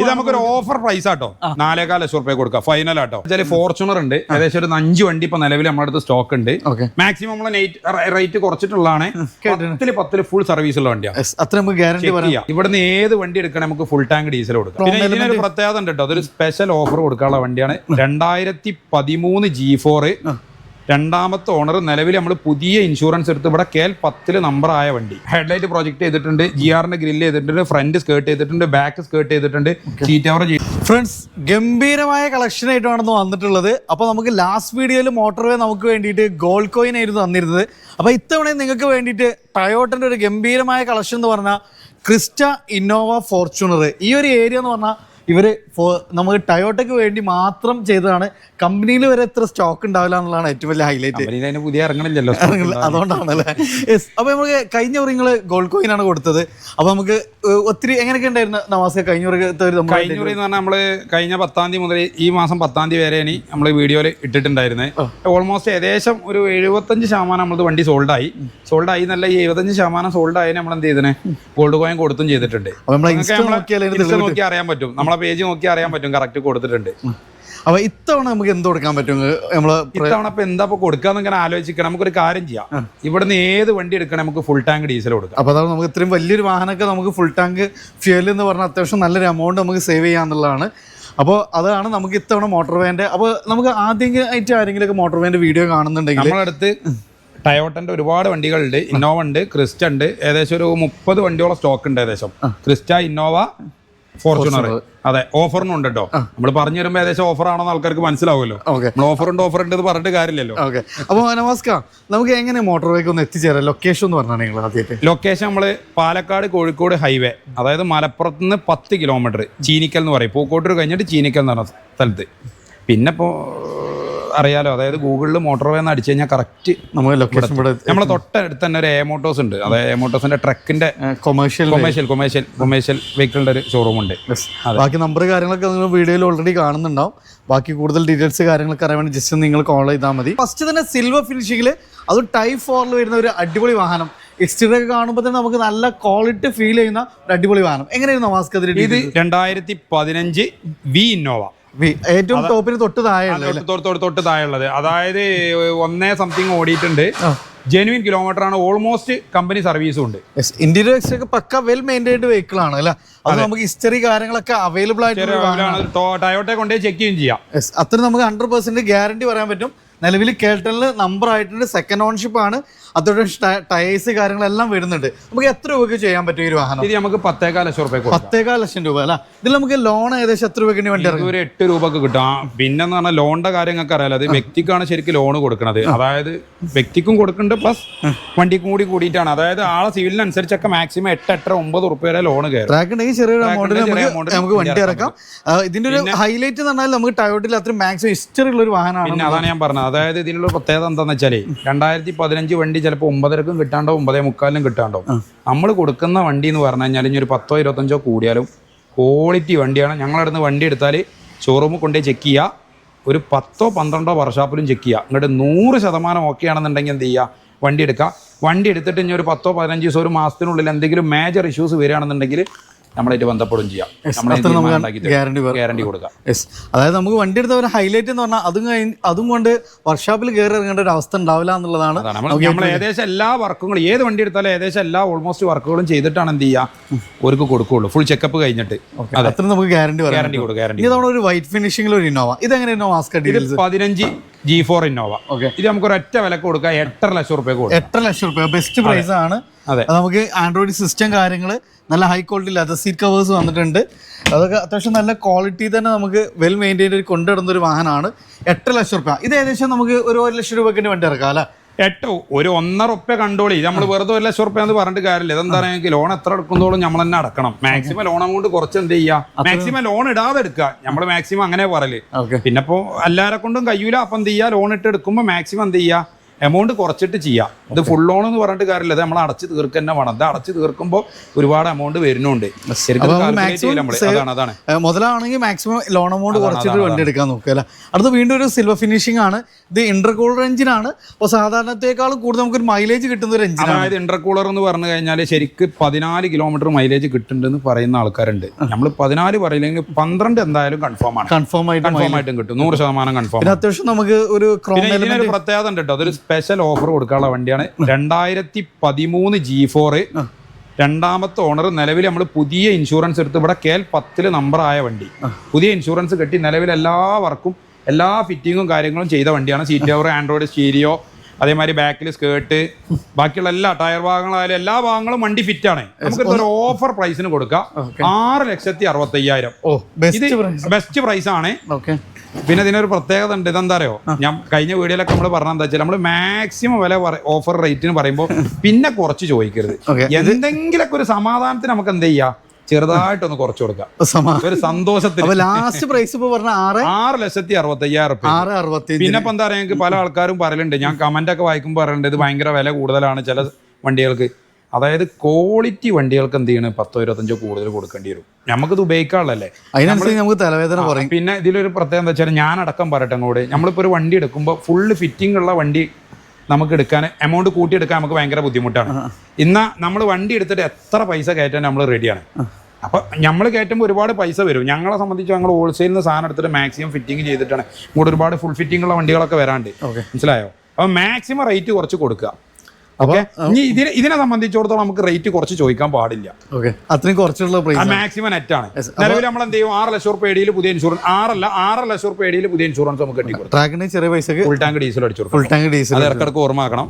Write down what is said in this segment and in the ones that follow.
ഇത് നമുക്കൊരു offer price ആട്ടോ. നാലേകാൽ ലക്ഷം റുപ്യ കൊടുക്കാം. ഫൈനൽ ആട്ടോ. വെച്ചാൽ ഫോർച്യൂണർ ഉണ്ട്. ഏകദേശം ഒരു അഞ്ച് വണ്ടി ഇപ്പൊ നിലവിൽ നമ്മുടെ അടുത്ത് സ്റ്റോക്ക് ഉണ്ട്. മാക്സിമം നമ്മൾ റേറ്റ് കുറച്ചിട്ടുള്ളതാണ്. പത്തിൽ പത്തിൽ ഫുൾ സർവീസ് ഉള്ള വണ്ടിയാണ് അത്ര നമുക്ക് ഗ്യാരണ്ടി ഇവിടുന്ന് ഏത് വണ്ടി എടുക്കണേ നമുക്ക് ഫുൾ ടാങ്ക് ഡീസൽ കൊടുക്കാം. പിന്നെ ഇതിനൊരു പ്രത്യേകത ഉണ്ട് കേട്ടോ അതൊരു സ്പെഷ്യൽ ഓഫർ കൊടുക്കാനുള്ള വണ്ടിയാണ്. രണ്ടായിരത്തി പതിമൂന്ന് ജി ഫോർ രണ്ടാമത്തെ ഓണർ നിലവിൽ നമ്മൾ പുതിയ ഇൻഷുറൻസ് എടുത്ത് ഇവിടെ കെ എൽ പത്തിൽ നമ്പർ ആയ വണ്ടി. ഹെഡ്ലൈറ്റ് പ്രൊജക്ട് ചെയ്തിട്ടുണ്ട് ജി ആറിന്റെ ഗ്രില്ല് ചെയ്തിട്ടുണ്ട് ഫ്രണ്ട് സ്കേർട്ട് ചെയ്തിട്ടുണ്ട് ബാക്ക് സ്കേർട്ട് ചെയ്തിട്ടുണ്ട് സീറ്റ് കവർ ഫ്രണ്ട്സ് ഗംഭീരമായ കളക്ഷൻ ആയിട്ടാണ് വന്നിട്ടുള്ളത്. അപ്പോൾ നമുക്ക് ലാസ്റ്റ് വീഡിയോയിൽ മോട്ടോർവേ നമുക്ക് വേണ്ടിയിട്ട് ഗോൾഡ് കോയിൻ ആയിരുന്നു തന്നിരുന്നത്. അപ്പോൾ ഇത്തവണ നിങ്ങൾക്ക് വേണ്ടിയിട്ട് ടയോട്ടന്റെ ഒരു ഗംഭീരമായ കളക്ഷൻ എന്ന് പറഞ്ഞാൽ ക്രിസ്റ്റ ഇന്നോവ ഫോർച്യൂണർ ഈ ഒരു ഏരിയ എന്ന് പറഞ്ഞാൽ ഇവർ നമുക്ക് ടയോട്ടയ്ക്ക് വേണ്ടി മാത്രം ചെയ്തതാണ്. കമ്പനിയിൽ വരെ എത്ര സ്റ്റോക്ക് ഉണ്ടാവില്ല എന്നുള്ളതാണ് ഏറ്റവും വലിയ ഹൈലൈറ്റ് പുതിയ ഇറങ്ങണില്ലല്ലോ. അതുകൊണ്ടാണല്ലേ. യെസ് അപ്പൊ നമുക്ക് കഴിഞ്ഞ നിങ്ങൾ ഗോൾഡ് കോയിൻ ആണ് കൊടുത്തത്. അപ്പൊ നമുക്ക് ഒത്തിരി എങ്ങനെയൊക്കെ ഉണ്ടായിരുന്നു നവാസ്? കഴിഞ്ഞ ഒരു നമ്മൾ കഴിഞ്ഞ എന്ന് പറഞ്ഞാൽ നമ്മൾ കഴിഞ്ഞ പത്താം തീയതി മുതൽ ഈ മാസം പത്താം തീയതി വരെ ഇനി നമ്മൾ വീഡിയോയിൽ ഇട്ടിട്ടുണ്ടായിരുന്നത് ഓൾമോസ്റ്റ് ഏകദേശം ഒരു എഴുപത്തഞ്ച് ശതമാനം നമ്മളത് വണ്ടി സോൾഡ് ആയി. സോൾഡ് ആയി എന്നല്ല ഈ എഴുപത്തഞ്ച് ശതമാനം സോൾഡ് ആയി നമ്മൾ എന്ത് ചെയ്തിന്? ഗോൾഡ് കോയിൻ കൊടുത്തും ചെയ്തിട്ടുണ്ട്. നോക്കിയാൽ നോക്കി അറിയാൻ പറ്റും. നമ്മളെ പേജ് നോക്കി അറിയാൻ പറ്റും. കറക്റ്റ് കൊടുത്തിട്ടുണ്ട്. അപ്പൊ ഇത്തവണ നമുക്ക് എന്ത് കൊടുക്കാൻ പറ്റും? നമ്മൾ ഇത്തവണ ഇപ്പൊ എന്താ ഇപ്പൊ കൊടുക്കാന്ന് ഇങ്ങനെ ആലോചിക്കണം. നമുക്കൊരു കാര്യം ചെയ്യാം. ഇവിടുന്ന് ഏത് വണ്ടി എടുക്കണം നമുക്ക് ഫുൾ ടാങ്ക് ഡീസൽ കൊടുക്കാം. അപ്പൊ അതാണ് നമുക്ക് ഇത്രയും വലിയൊരു വാഹനമൊക്കെ നമുക്ക് ഫുൾ ടാങ്ക് ഫ്യൂൽ എന്ന് പറഞ്ഞാൽ അത്യാവശ്യം നല്ലൊരു എമൗണ്ട് നമുക്ക് സേവ് ചെയ്യാന്നുള്ളതാണ്. അപ്പോൾ അതാണ് നമുക്ക് ഇത്തവണ മോട്ടോർ വാന്റെ അപ്പോൾ നമുക്ക് ആദ്യം ആയിട്ട് ആരെങ്കിലുമൊക്കെ മോട്ടോർ വാന്റെ വീഡിയോ കാണുന്നുണ്ടെങ്കിൽ നമ്മളടുത്ത് ടയോട്ടന്റെ ഒരുപാട് വണ്ടികളുണ്ട്. ഇന്നോവ ഉണ്ട് ക്രിസ്റ്റ ഉണ്ട്. ഏകദേശം ഒരു മുപ്പത് വണ്ടിയോളം സ്റ്റോക്ക് ഉണ്ട് ഏകദേശം. ക്രിസ്റ്റ ഇന്നോവ ഫോർച്യൂണർ അതെ ഓഫറിനും ഉണ്ട് കേട്ടോ നമ്മൾ പറഞ്ഞു തരുമ്പോൾ ഏകദേശം ഓഫർ ആണെന്ന് ആൾക്കാർക്ക് മനസ്സിലാവുമല്ലോ. നമ്മൾ ഓഫർ ഉണ്ട് ഓഫർ ഉണ്ട് പറഞ്ഞിട്ട് കാര്യമില്ലല്ലോ. ഓക്കെ. അപ്പോൾ നമസ്കാർ നമുക്ക് എങ്ങനെ മോട്ടോർ ബൈക്ക് ഒന്ന് എത്തിച്ചേരാം? ലൊക്കേഷൻ എന്ന് പറഞ്ഞാൽ നിങ്ങൾ ആദ്യമായിട്ട് ലൊക്കേഷൻ നമ്മൾ പാലക്കാട് കോഴിക്കോട് ഹൈവേ അതായത് മലപ്പുറത്ത് നിന്ന് പത്ത് കിലോമീറ്റർ ചീനിക്കൽ എന്ന് പറയും. പൂക്കോട്ടൂർ കഴിഞ്ഞിട്ട് ചീനിക്കൽ എന്ന് പറഞ്ഞ സ്ഥലത്ത്. പിന്നെ ഇപ്പോൾ അറിയാലോ. അതായത് ഗൂഗിളിൽ മോട്ടോർവേ എന്ന് അടിച്ചു കഴിഞ്ഞാൽ കറക്റ്റ് നമ്മൾ ലൊക്കേഷൻ ഇവിടെ നമ്മളെ തൊട്ടടുത്ത് തന്നെ ഒരു എ മോട്ടോസ് ഉണ്ട്. അതായത് എ മോട്ടോസിന്റെ ട്രക്കിന്റെ കൊമേഴ്ഷ്യൽ കൊമേഴ്ഷ്യൽ കൊമേഴ്ഷ്യൽ കൊമേഴ്ഷ്യൽ വെഹിക്കിളിന്റെ ഒരു ഷോറൂം ഉണ്ട്. ബാക്കി നമ്പർ കാര്യങ്ങളൊക്കെ നിങ്ങൾ വീഡിയോയിൽ ഓൾറെഡി കാണുന്നുണ്ടാവും. ബാക്കി കൂടുതൽ ഡീറ്റെയിൽസ് കാര്യങ്ങളൊക്കെ അറിയാൻ വേണ്ടി ജസ്റ്റ് നിങ്ങൾ കോൾ ചെയ്താൽ മതി. ഫസ്റ്റ് തന്നെ സിൽവർ ഫിനിഷിംഗിൽ അത് ടൈപ്പ് ഫോറിൽ വരുന്ന ഒരു അടിപൊളി വാഹനം. എക്സ്റ്റീരിയർ ഒക്കെ കാണുമ്പോൾ തന്നെ നമുക്ക് നല്ല ക്വാളിറ്റി ഫീൽ ചെയ്യുന്ന ഒരു അടിപൊളി വാഹനം. എങ്ങനെയായിരുന്നു മാസ്ക് ഇത് രണ്ടായിരത്തി പതിനഞ്ച് വി ഇന്നോവ ഏറ്റവും ടോപ്പിന് തൊട്ട് താഴെ തൊട്ട് താഴെയുള്ളത്. അതായത് ഒന്നേ സംതിങ് ഓടിയിട്ടുണ്ട്. ജെനുവിൻ കിലോമീറ്റർ ആണ്. ഓൾമോസ്റ്റ് കമ്പനി സർവീസും ഉണ്ട്. ഇന്റീരിയർ ഒക്കെ പക്ക വെൽ മെയിന്റൈൻഡ് വെഹിക്കിൾ ആണ് അല്ലേ? അത് നമുക്ക് ഹിസ്റ്ററി കാര്യങ്ങളൊക്കെ അവൈലബിൾ ആയിട്ട് ടയോട്ടെ കൊണ്ടേ ചെക്ക് ചെയ്യും ചെയ്യാം. അത്ര നമുക്ക് ഹൺഡ്രഡ് പെർസെന്റ് ഗ്യാരണ്ടി പറയാൻ പറ്റും. നിലവിൽ കേട്ടലിന് നമ്പർ ആയിട്ടുണ്ട്. സെക്കൻഡ് ഓൺഷിപ്പ് ആണ്. അതോടെ ടയേഴ്സ് കാര്യങ്ങളെല്ലാം വരുന്നുണ്ട്. നമുക്ക് എത്ര രൂപയ്ക്ക് ചെയ്യാൻ പറ്റും ഈ ഒരു വാഹനം? ഇത് നമുക്ക് പത്തേകാൽ ലക്ഷം രൂപ പത്തേകാൽ ലക്ഷം രൂപ അല്ല? ഇതിൽ നമുക്ക് ലോൺ ഏകദേശം എത്ര രൂപയ്ക്ക് വേണ്ടി ഇറങ്ങും? ഒരു എട്ട് രൂപക്ക് കിട്ടും. പിന്നെ പറഞ്ഞാൽ ലോണിന്റെ കാര്യങ്ങൾക്ക് അറിയാലോ. അത് വ്യക്തിക്കാണ് ശരിക്കും ലോൺ കൊടുക്കുന്നത് അതായത് വ്യക്തിക്കും കൊടുക്കുന്നുണ്ട് പ്ലസ് വണ്ടിക്കും കൂടി കൂടിയിട്ടാണ്. അതായത് ആളെ സിവിലിനനുസരിച്ചൊക്കെ മാക്സിമം എട്ട് എട്ടര ഒമ്പത് റുപ്യ വരെ ലോൺ കയറും. ചെറിയൊരു എമൗണ്ടിൽ നമുക്ക് വണ്ടി ഇറക്കാം. ഇതിന്റെ ഒരു ഹൈലൈറ്റ് എന്ന് പറഞ്ഞാൽ നമുക്ക് ടയോട്ടിൽ അത്ര മാക്സിമം ഹിസ്റ്ററി ഉള്ള ഒരു വാഹനമാണ് പിന്നെ അതാണ് ഞാൻ പറഞ്ഞത്. അതായത് ഇതിനുള്ള പ്രത്യേകത എന്താണെന്ന് വെച്ചാൽ രണ്ടായിരത്തി പതിനഞ്ച് വണ്ടി ചിലപ്പോൾ ഒമ്പതരക്കും കിട്ടാണ്ടോ ഒമ്പതേ മുക്കാലിനും കിട്ടാണ്ടോ നമ്മൾ കൊടുക്കുന്ന വണ്ടി എന്ന് പറഞ്ഞു കഴിഞ്ഞാൽ ഇനി ഒരു പത്തോ ഇരുപത്തഞ്ചോ കൂടിയാലും ക്വാളിറ്റി വണ്ടിയാണ്. ഞങ്ങളുടെ അടുത്ത് വണ്ടി എടുത്താൽ ഷോറൂമിൽ കൊണ്ടുപോയി ചെക്ക് ചെയ്യുക ഒരു പത്തോ പന്ത്രണ്ടോ വർഷാപ്പിലും ചെക്ക് ചെയ്യുക ഇങ്ങോട്ട് നൂറ് ശതമാനം ഓക്കെ ആണെന്നുണ്ടെങ്കിൽ എന്ത് ചെയ്യുക വണ്ടി എടുക്കുക വണ്ടി എടുത്തിട്ട് ഇനി ഒരു പത്തോ പതിനഞ്ച് ദിവസം ഒരു മാസത്തിനുള്ളിൽ എന്തെങ്കിലും മേജർ ഇഷ്യൂസ് വരികയാണെന്നുണ്ടെങ്കിൽ നമ്മളായിട്ട് ബന്ധപ്പെടും ചെയ്യാം. ഗ്യാരണ്ടി ഗ്യാരണ്ടി കൊടുക്കാം. യെസ് അതായത് നമുക്ക് വണ്ടി എടുത്ത ഒരു ഹൈലൈറ്റ് എന്ന് പറഞ്ഞാൽ അതും കഴിഞ്ഞ് അതും കൊണ്ട് വർക്ക്ഷോപ്പിൽ കയറി ഇറങ്ങേണ്ട ഒരു അവസ്ഥ ഉണ്ടാവില്ല എന്നുള്ളതാണ് നമ്മൾ നമ്മൾ ഏകദേശം എല്ലാ വർക്കുകളും ഏത് വണ്ടി എടുത്താലും ഏകദേശം എല്ലാ ഓൾമോസ്റ്റ് വർക്കുകളും ചെയ്തിട്ടാണ് എന്ത് ചെയ്യുക ഒരുക്ക് കൊടുക്കുകയുള്ളൂ ഫുൾ ചെക്കപ്പ് കഴിഞ്ഞിട്ട്. അതെ. അത്ര നമുക്ക് ഗ്യാരണ്ടി ഗ്യാരണ്ടി കൊടുക്കും ഗ്യാരണ്ടി ഇനി നമ്മുടെ ഒരു വൈറ്റ് ഫിനിഷിംഗിൽ ഒരു ഇന്നോവ ഇത് എങ്ങനെ ഇത് ഡീറ്റെയിൽസ് പതിനഞ്ച് ജി ഫോർ ഇന്നോവ ഓക്കെ ഇത് നമുക്ക് ഒരു ഒരൊറ്റ വില കൊടുക്കാം. എട്ടര ലക്ഷം റുപ്യ കൊടുക്കാം. എട്ടര ലക്ഷം റുപ്യ. ബെസ്റ്റ് പ്രൈസ് ആണ്. അതെ. നമുക്ക് ആൻഡ്രോയിഡ് സിസ്റ്റം കാര്യങ്ങൾ നല്ല high quality leather seat covers വന്നിട്ടുണ്ട്. അതൊക്കെ അത്യാവശ്യം നല്ല ക്വാളിറ്റി തന്നെ നമുക്ക് വെൽ മെയിന്റൈൻഡ് കൊണ്ടുവരുന്ന ഒരു വാഹനമാണ്. എട്ട് ലക്ഷം റുപ്യ. ഇത് ഏകദേശം നമുക്ക് ഒരു ഒരു ലക്ഷം രൂപയ്ക്ക് വണ്ടി ഇറക്കാം അല്ലേ? എട്ട് ഒരു ഒന്നര ഉപ്പ കണ്ടോളി. നമ്മൾ വെറുതെ ഒരു ലക്ഷം റുപ്യ എന്ന് പറഞ്ഞിട്ട് കാര്യമില്ല. ഇതെന്താ പറയുക ലോൺ എത്ര എടുക്കുന്നതോളം നമ്മൾ തന്നെ അടക്കണം. മാക്സിമം ലോൺ അങ്ങോട്ട് കുറച്ച് എന്ത് ചെയ്യുക മാക്സിമം ലോൺ ഇടാതെ എടുക്കുക. നമ്മൾ മാക്സിമം അങ്ങനെ പറയൽ. പിന്നെ ഇപ്പോൾ എല്ലാരെ കൊണ്ടും കഴിയൂല അപ്പം എന്ത് ചെയ്യുക ലോൺ ഇട്ട് എടുക്കുമ്പോൾ മാക്സിമം എന്ത് ചെയ്യുക എമൗണ്ട് കുറച്ചിട്ട് ചെയ്യാം. ഇത് ഫുൾ ലോൺ എന്ന് പറഞ്ഞിട്ട് കാര്യമില്ല. ഇത് നമ്മൾ അടച്ച് തീർക്കുക തന്നെ വേണം. ഇത് അടച്ച് തീർക്കുമ്പോൾ ഒരുപാട് എമൗണ്ട് വരുന്നുണ്ട്. ശരിക്കും അതാണ് മുതലാണെങ്കിൽ മാക്സിമം ലോൺ എമൗണ്ട് കുറച്ചിട്ട് വണ്ടി എടുക്കാൻ നോക്കുക അല്ലേ? അടുത്ത വീണ്ടും ഒരു സിൽവർ ഫിനിഷിംഗ് ആണ്. ഇത് ഇന്റർകൂളർ എഞ്ചിനാണ് അപ്പോൾ സാധാരണത്തെക്കാളും കൂടുതൽ നമുക്കൊരു മൈലേജ് കിട്ടുന്ന ഒരു എഞ്ചിൻ അതായത് ഇന്റർകൂളർ എന്ന് പറഞ്ഞു കഴിഞ്ഞാൽ ശരിക്ക് പതിനാല് കിലോമീറ്റർ മൈലേജ് കിട്ടുന്നുണ്ടെന്ന് പറയുന്ന ആൾക്കാരുണ്ട്. നമ്മൾ പതിനാല് പറയില്ലെങ്കിൽ പന്ത്രണ്ട് എന്തായാലും കൺഫേം ആണ്. കൺഫേം ആയിട്ട് കൺഫേം ആയിട്ടും കിട്ടും. നൂറ് ശതമാനം കൺഫേം അത്യാവശ്യം നമുക്ക് ഒരു പ്രത്യേകത ഉണ്ട് കേട്ടോ അതൊരു സ്പെഷ്യൽ ഓഫർ കൊടുക്കാനുള്ള വണ്ടിയാണ്. രണ്ടായിരത്തി പതിമൂന്ന് ജി ഫോർ രണ്ടാമത്തെ ഓണർ നിലവിൽ നമ്മൾ പുതിയ ഇൻഷുറൻസ് എടുത്ത് ഇവിടെ കെ എൽ പത്തിൽ നമ്പറായ വണ്ടി. പുതിയ ഇൻഷുറൻസ് കെട്ടി നിലവിൽ എല്ലാ വർക്കും എല്ലാ ഫിറ്റിങ്ങും കാര്യങ്ങളും ചെയ്ത വണ്ടിയാണ്. സീറ്റ് കവർ ആൻഡ്രോയിഡ് സ്റ്റീരിയോ അതേമാതിരി ബാക്കിൽ സ്കേർട്ട് ബാക്കിയുള്ള എല്ലാ ടയർ ഭാഗങ്ങളായാലും എല്ലാ ഭാഗങ്ങളും വണ്ടി ഫിറ്റ് ആണ്. നമുക്ക് ഒരു ഓഫർ പ്രൈസിന് കൊടുക്കാം. ആറ് ലക്ഷത്തി അറുപത്തി അയ്യായിരം ബെസ്റ്റ് പ്രൈസ് ആണ്. പിന്നെ ഇതിനൊരു പ്രത്യേകത ഉണ്ട്. ഇതെന്താ അറിയോ? ഞാൻ കഴിഞ്ഞ വീഡിയോയിലൊക്കെ നമ്മൾ പറഞ്ഞ എന്താ വെച്ചാൽ നമ്മൾ മാക്സിമം വില ഓഫർ റേറ്റിന് പറയുമ്പോൾ പിന്നെ കുറച്ച് ചോദിക്കരുത്. എന്തെങ്കിലുമൊക്കെ ഒരു സമാധാനത്തിന് നമുക്ക് എന്ത് ചെയ്യാം? ചെറുതായിട്ടൊന്ന് കുറച്ച് കൊടുക്കാം. ഒരു ലാസ്റ്റ് പ്രൈസ് ആറ്? ലക്ഷത്തി അറുപത്തി അയ്യായിരം പിന്നെ ഇപ്പൊ എന്താ പറയാ പല ആൾക്കാരും പറയലുണ്ട്. ഞാൻ കമന്റ് ഒക്കെ വായിക്കുമ്പോൾ പറയലുണ്ട് ഇത് ഭയങ്കര വില കൂടുതലാണ് ചില വണ്ടികൾക്ക്. അതായത് ക്വാളിറ്റി വണ്ടികൾക്ക് എന്ത് ചെയ്യണം? പത്തോ ഇരുപത്തഞ്ചോ കൂടുതൽ കൊടുക്കേണ്ടി വരും. നമുക്കിത് ഉപയോഗിക്കാനുള്ളല്ലേ അതിനനുസരിച്ച് നമുക്ക് തലവേദന പറയും പിന്നെ ഇതിലൊരു പ്രത്യേകത എന്താ വെച്ചാൽ ഞാൻ അടക്കം പറയട്ടെ അങ്ങോട്ട് നമ്മളിപ്പോൾ ഒരു വണ്ടി എടുക്കുമ്പോൾ ഫുള്ള് ഫിറ്റിംഗ് ഉള്ള വണ്ടി നമുക്ക് എടുക്കാൻ എമൗണ്ട് കൂട്ടിയെടുക്കാൻ നമുക്ക് ഭയങ്കര ബുദ്ധിമുട്ടാണ്. ഇന്ന നമ്മൾ വണ്ടി എടുത്തിട്ട് എത്ര പൈസ കയറ്റാൻ നമ്മൾ റെഡിയാണ് അപ്പൊ നമ്മൾ കയറ്റുമ്പോൾ ഒരുപാട് പൈസ വരും. ഞങ്ങളെ സംബന്ധിച്ച് ഞങ്ങൾ ഹോൾസെയിൽ നിന്ന് സാധനം എടുത്തിട്ട് മാക്സിമം ഫിറ്റിംഗ് ചെയ്തിട്ടാണ്. ഇങ്ങോട്ട് ഒരുപാട് ഫുൾ ഫിറ്റിംഗ് ഉള്ള വണ്ടികളൊക്കെ വരാണ്ട്. മനസ്സിലായോ? അപ്പൊ മാക്സിമം റേറ്റ് കുറച്ച് കൊടുക്കുക. ഓക്കെ. ഇനി ഇതിനെ ഇതിനെ സംബന്ധിച്ചിടത്തോളം നമുക്ക് റേറ്റ് കുറച്ച് ചോദിക്കാൻ പാടില്ല. ഓക്കെ. അത്രയും കുറച്ചുള്ള മാക്സിമം നെറ്റ് ആണ്. നിലവിൽ നമ്മൾ എന്ത് ചെയ്യും? ആറ് ലക്ഷം റുപ്യ ഏടിയിൽ പുതിയ ഇൻഷുറൻസ് ആറല്ല ആറ് ലക്ഷം റുപ്യ ഏടിയിൽ പുതിയ ഇൻഷുറൻസ് നമുക്ക് ട്രാക്കിന് ചെറിയ പൈസക്ക് ഫുൾ ടാങ്ക് ഡീസൽ അടിച്ചു ഫുൾ ടാങ്ക് ഡീസൽ അത് ഇടക്കിടക്ക് ഓർമ്മയാക്കണം.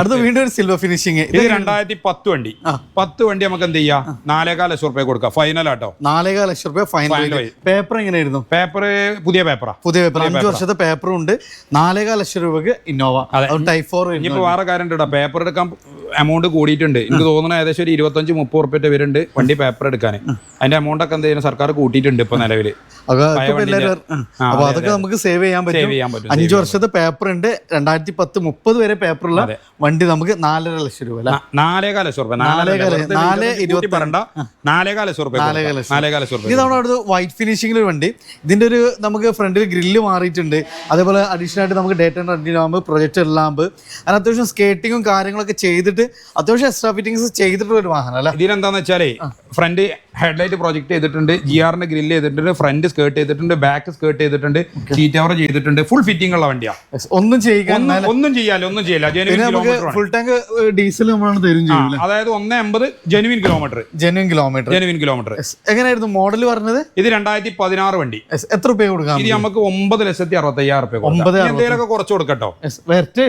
അടുത്ത വീണ്ടും ഒരു സിൽവർ ഫിനിഷിംഗ് ഇത് രണ്ടായിരത്തി പത്ത് വണ്ടി. പത്ത് വണ്ടി നമുക്ക് എന്ത് ചെയ്യാം? നാലേകാൽ ലക്ഷം റുപ്യ കൊടുക്കാം. ഫൈനൽ ആട്ടോ. നാലേകാൽ ലക്ഷം രൂപ ഫൈനൽ പേപ്പർ എങ്ങനെയായിരുന്നു? പേപ്പർ പുതിയ പേപ്പറാ പുതിയ പേപ്പർ അഞ്ച് വർഷത്തെ പേപ്പറും ഉണ്ട്. നാലേകാൽ ലക്ഷം രൂപക്ക് ഇന്നോവ ടൈപ്പ് ഫോർ ഇനിയിപ്പോ വേറെ കാര്യം ഉണ്ട് കേട്ടോ പേപ്പർ എടുക്കാൻ എമൗണ്ട് കൂടിയിട്ടുണ്ട്. എനിക്ക് തോന്നുന്നു ഏകദേശം ഒരു ഇരുപത്തഞ്ച് മുപ്പത് റുപ്യ വരുന്നുണ്ട് വണ്ടി പേപ്പർ എടുക്കാൻ. അതിന്റെ എമൗണ്ട് ഒക്കെ എന്ത് ചെയ്യുന്നു സർക്കാർ കൂട്ടിയിട്ടുണ്ട് ഇപ്പൊ നിലവിൽ അപ്പൊ അതൊക്കെ നമുക്ക് സേവ് ചെയ്യാൻ പറ്റും. അഞ്ചു വർഷത്തെ പേപ്പർ ഉണ്ട്. രണ്ടായിരത്തി പത്ത് മുപ്പത് വരെ പേപ്പറുള്ള വണ്ടി നമുക്ക് നാലര ലക്ഷം രൂപ നാലേകാല ലക്ഷം രൂപ നാലേകാൽ, നാല് ഇരുപത്തി- പറയണ്ട. നാലേകാൽ ലക്ഷം രൂപ നാലേകാൽ ലക്ഷം. രൂപ. ഇത് നമ്മുടെ അടുത്ത് വൈറ്റ് ഫിനിഷിംഗിൽ ഒരു വണ്ടി. ഇതിന്റെ ഒരു നമുക്ക് ഫ്രണ്ടിൽ ഗ്രില്ല് മാറിയിട്ടുണ്ട്. അതേപോലെ അഡീഷണൽ ആയിട്ട് നമുക്ക് ഡേറ്റ് ആൻഡ് റെന്റിന് ലാമ്പ് പ്രൊജക്ടർ ലാമ്പ് അതിന് അത്യാവശ്യം സ്കേറ്റിങ്ങും കാര്യങ്ങളൊക്കെ ചെയ്തിട്ട് അത്യാവശ്യം എക്സ്ട്രാ ഫിറ്റിംഗ്സ് ചെയ്തിട്ടുള്ള ഒരു വാഹനം അല്ലേ? ഇതിലെന്താന്ന് വെച്ചാലേ ഫ്രണ്ട് ഹെഡ്ലൈറ്റ് പ്രൊജക്ട് ചെയ്തിട്ടുണ്ട് ജി ആറിന്റെ ഗ്രില്ല് ചെയ്തിട്ടുണ്ട് ഫ്രണ്ട് സ്കേർട്ട് ചെയ്തിട്ടുണ്ട് ബാക്ക് സ്കേർട്ട് ചെയ്തിട്ടുണ്ട് സീറ്റ് കവർ ചെയ്തിട്ടുണ്ട് ഫുൾ ഫിറ്റിംഗ് ഉള്ള വണ്ടിയാ. ഒന്നും ചെയ്യാൻ ഒന്നും ചെയ്യാലോ ചെയ്യാല്ല ഒന്നും ചെയ്യില്ല. ഫുൾ ടാങ്ക് ഡീസൽ നമ്മളാണ് തരും അതായത് ഒന്ന് എൺപത് genuine kilometre genuine kilometre genuine kilometre എങ്ങനെയായിരുന്നു മോഡൽ പറഞ്ഞത്? ഇത് രണ്ടായിരത്തി പതിനാറ് വണ്ടി എത്ര രൂപ കൊടുക്കാം? ഇത് നമുക്ക് ഒമ്പത് ലക്ഷത്തി അറുപത്തി അയ്യായിരം രൂപ ഒമ്പത് എന്തെങ്കിലുമൊക്കെ കുറച്ച് കൊടുക്കട്ടോ.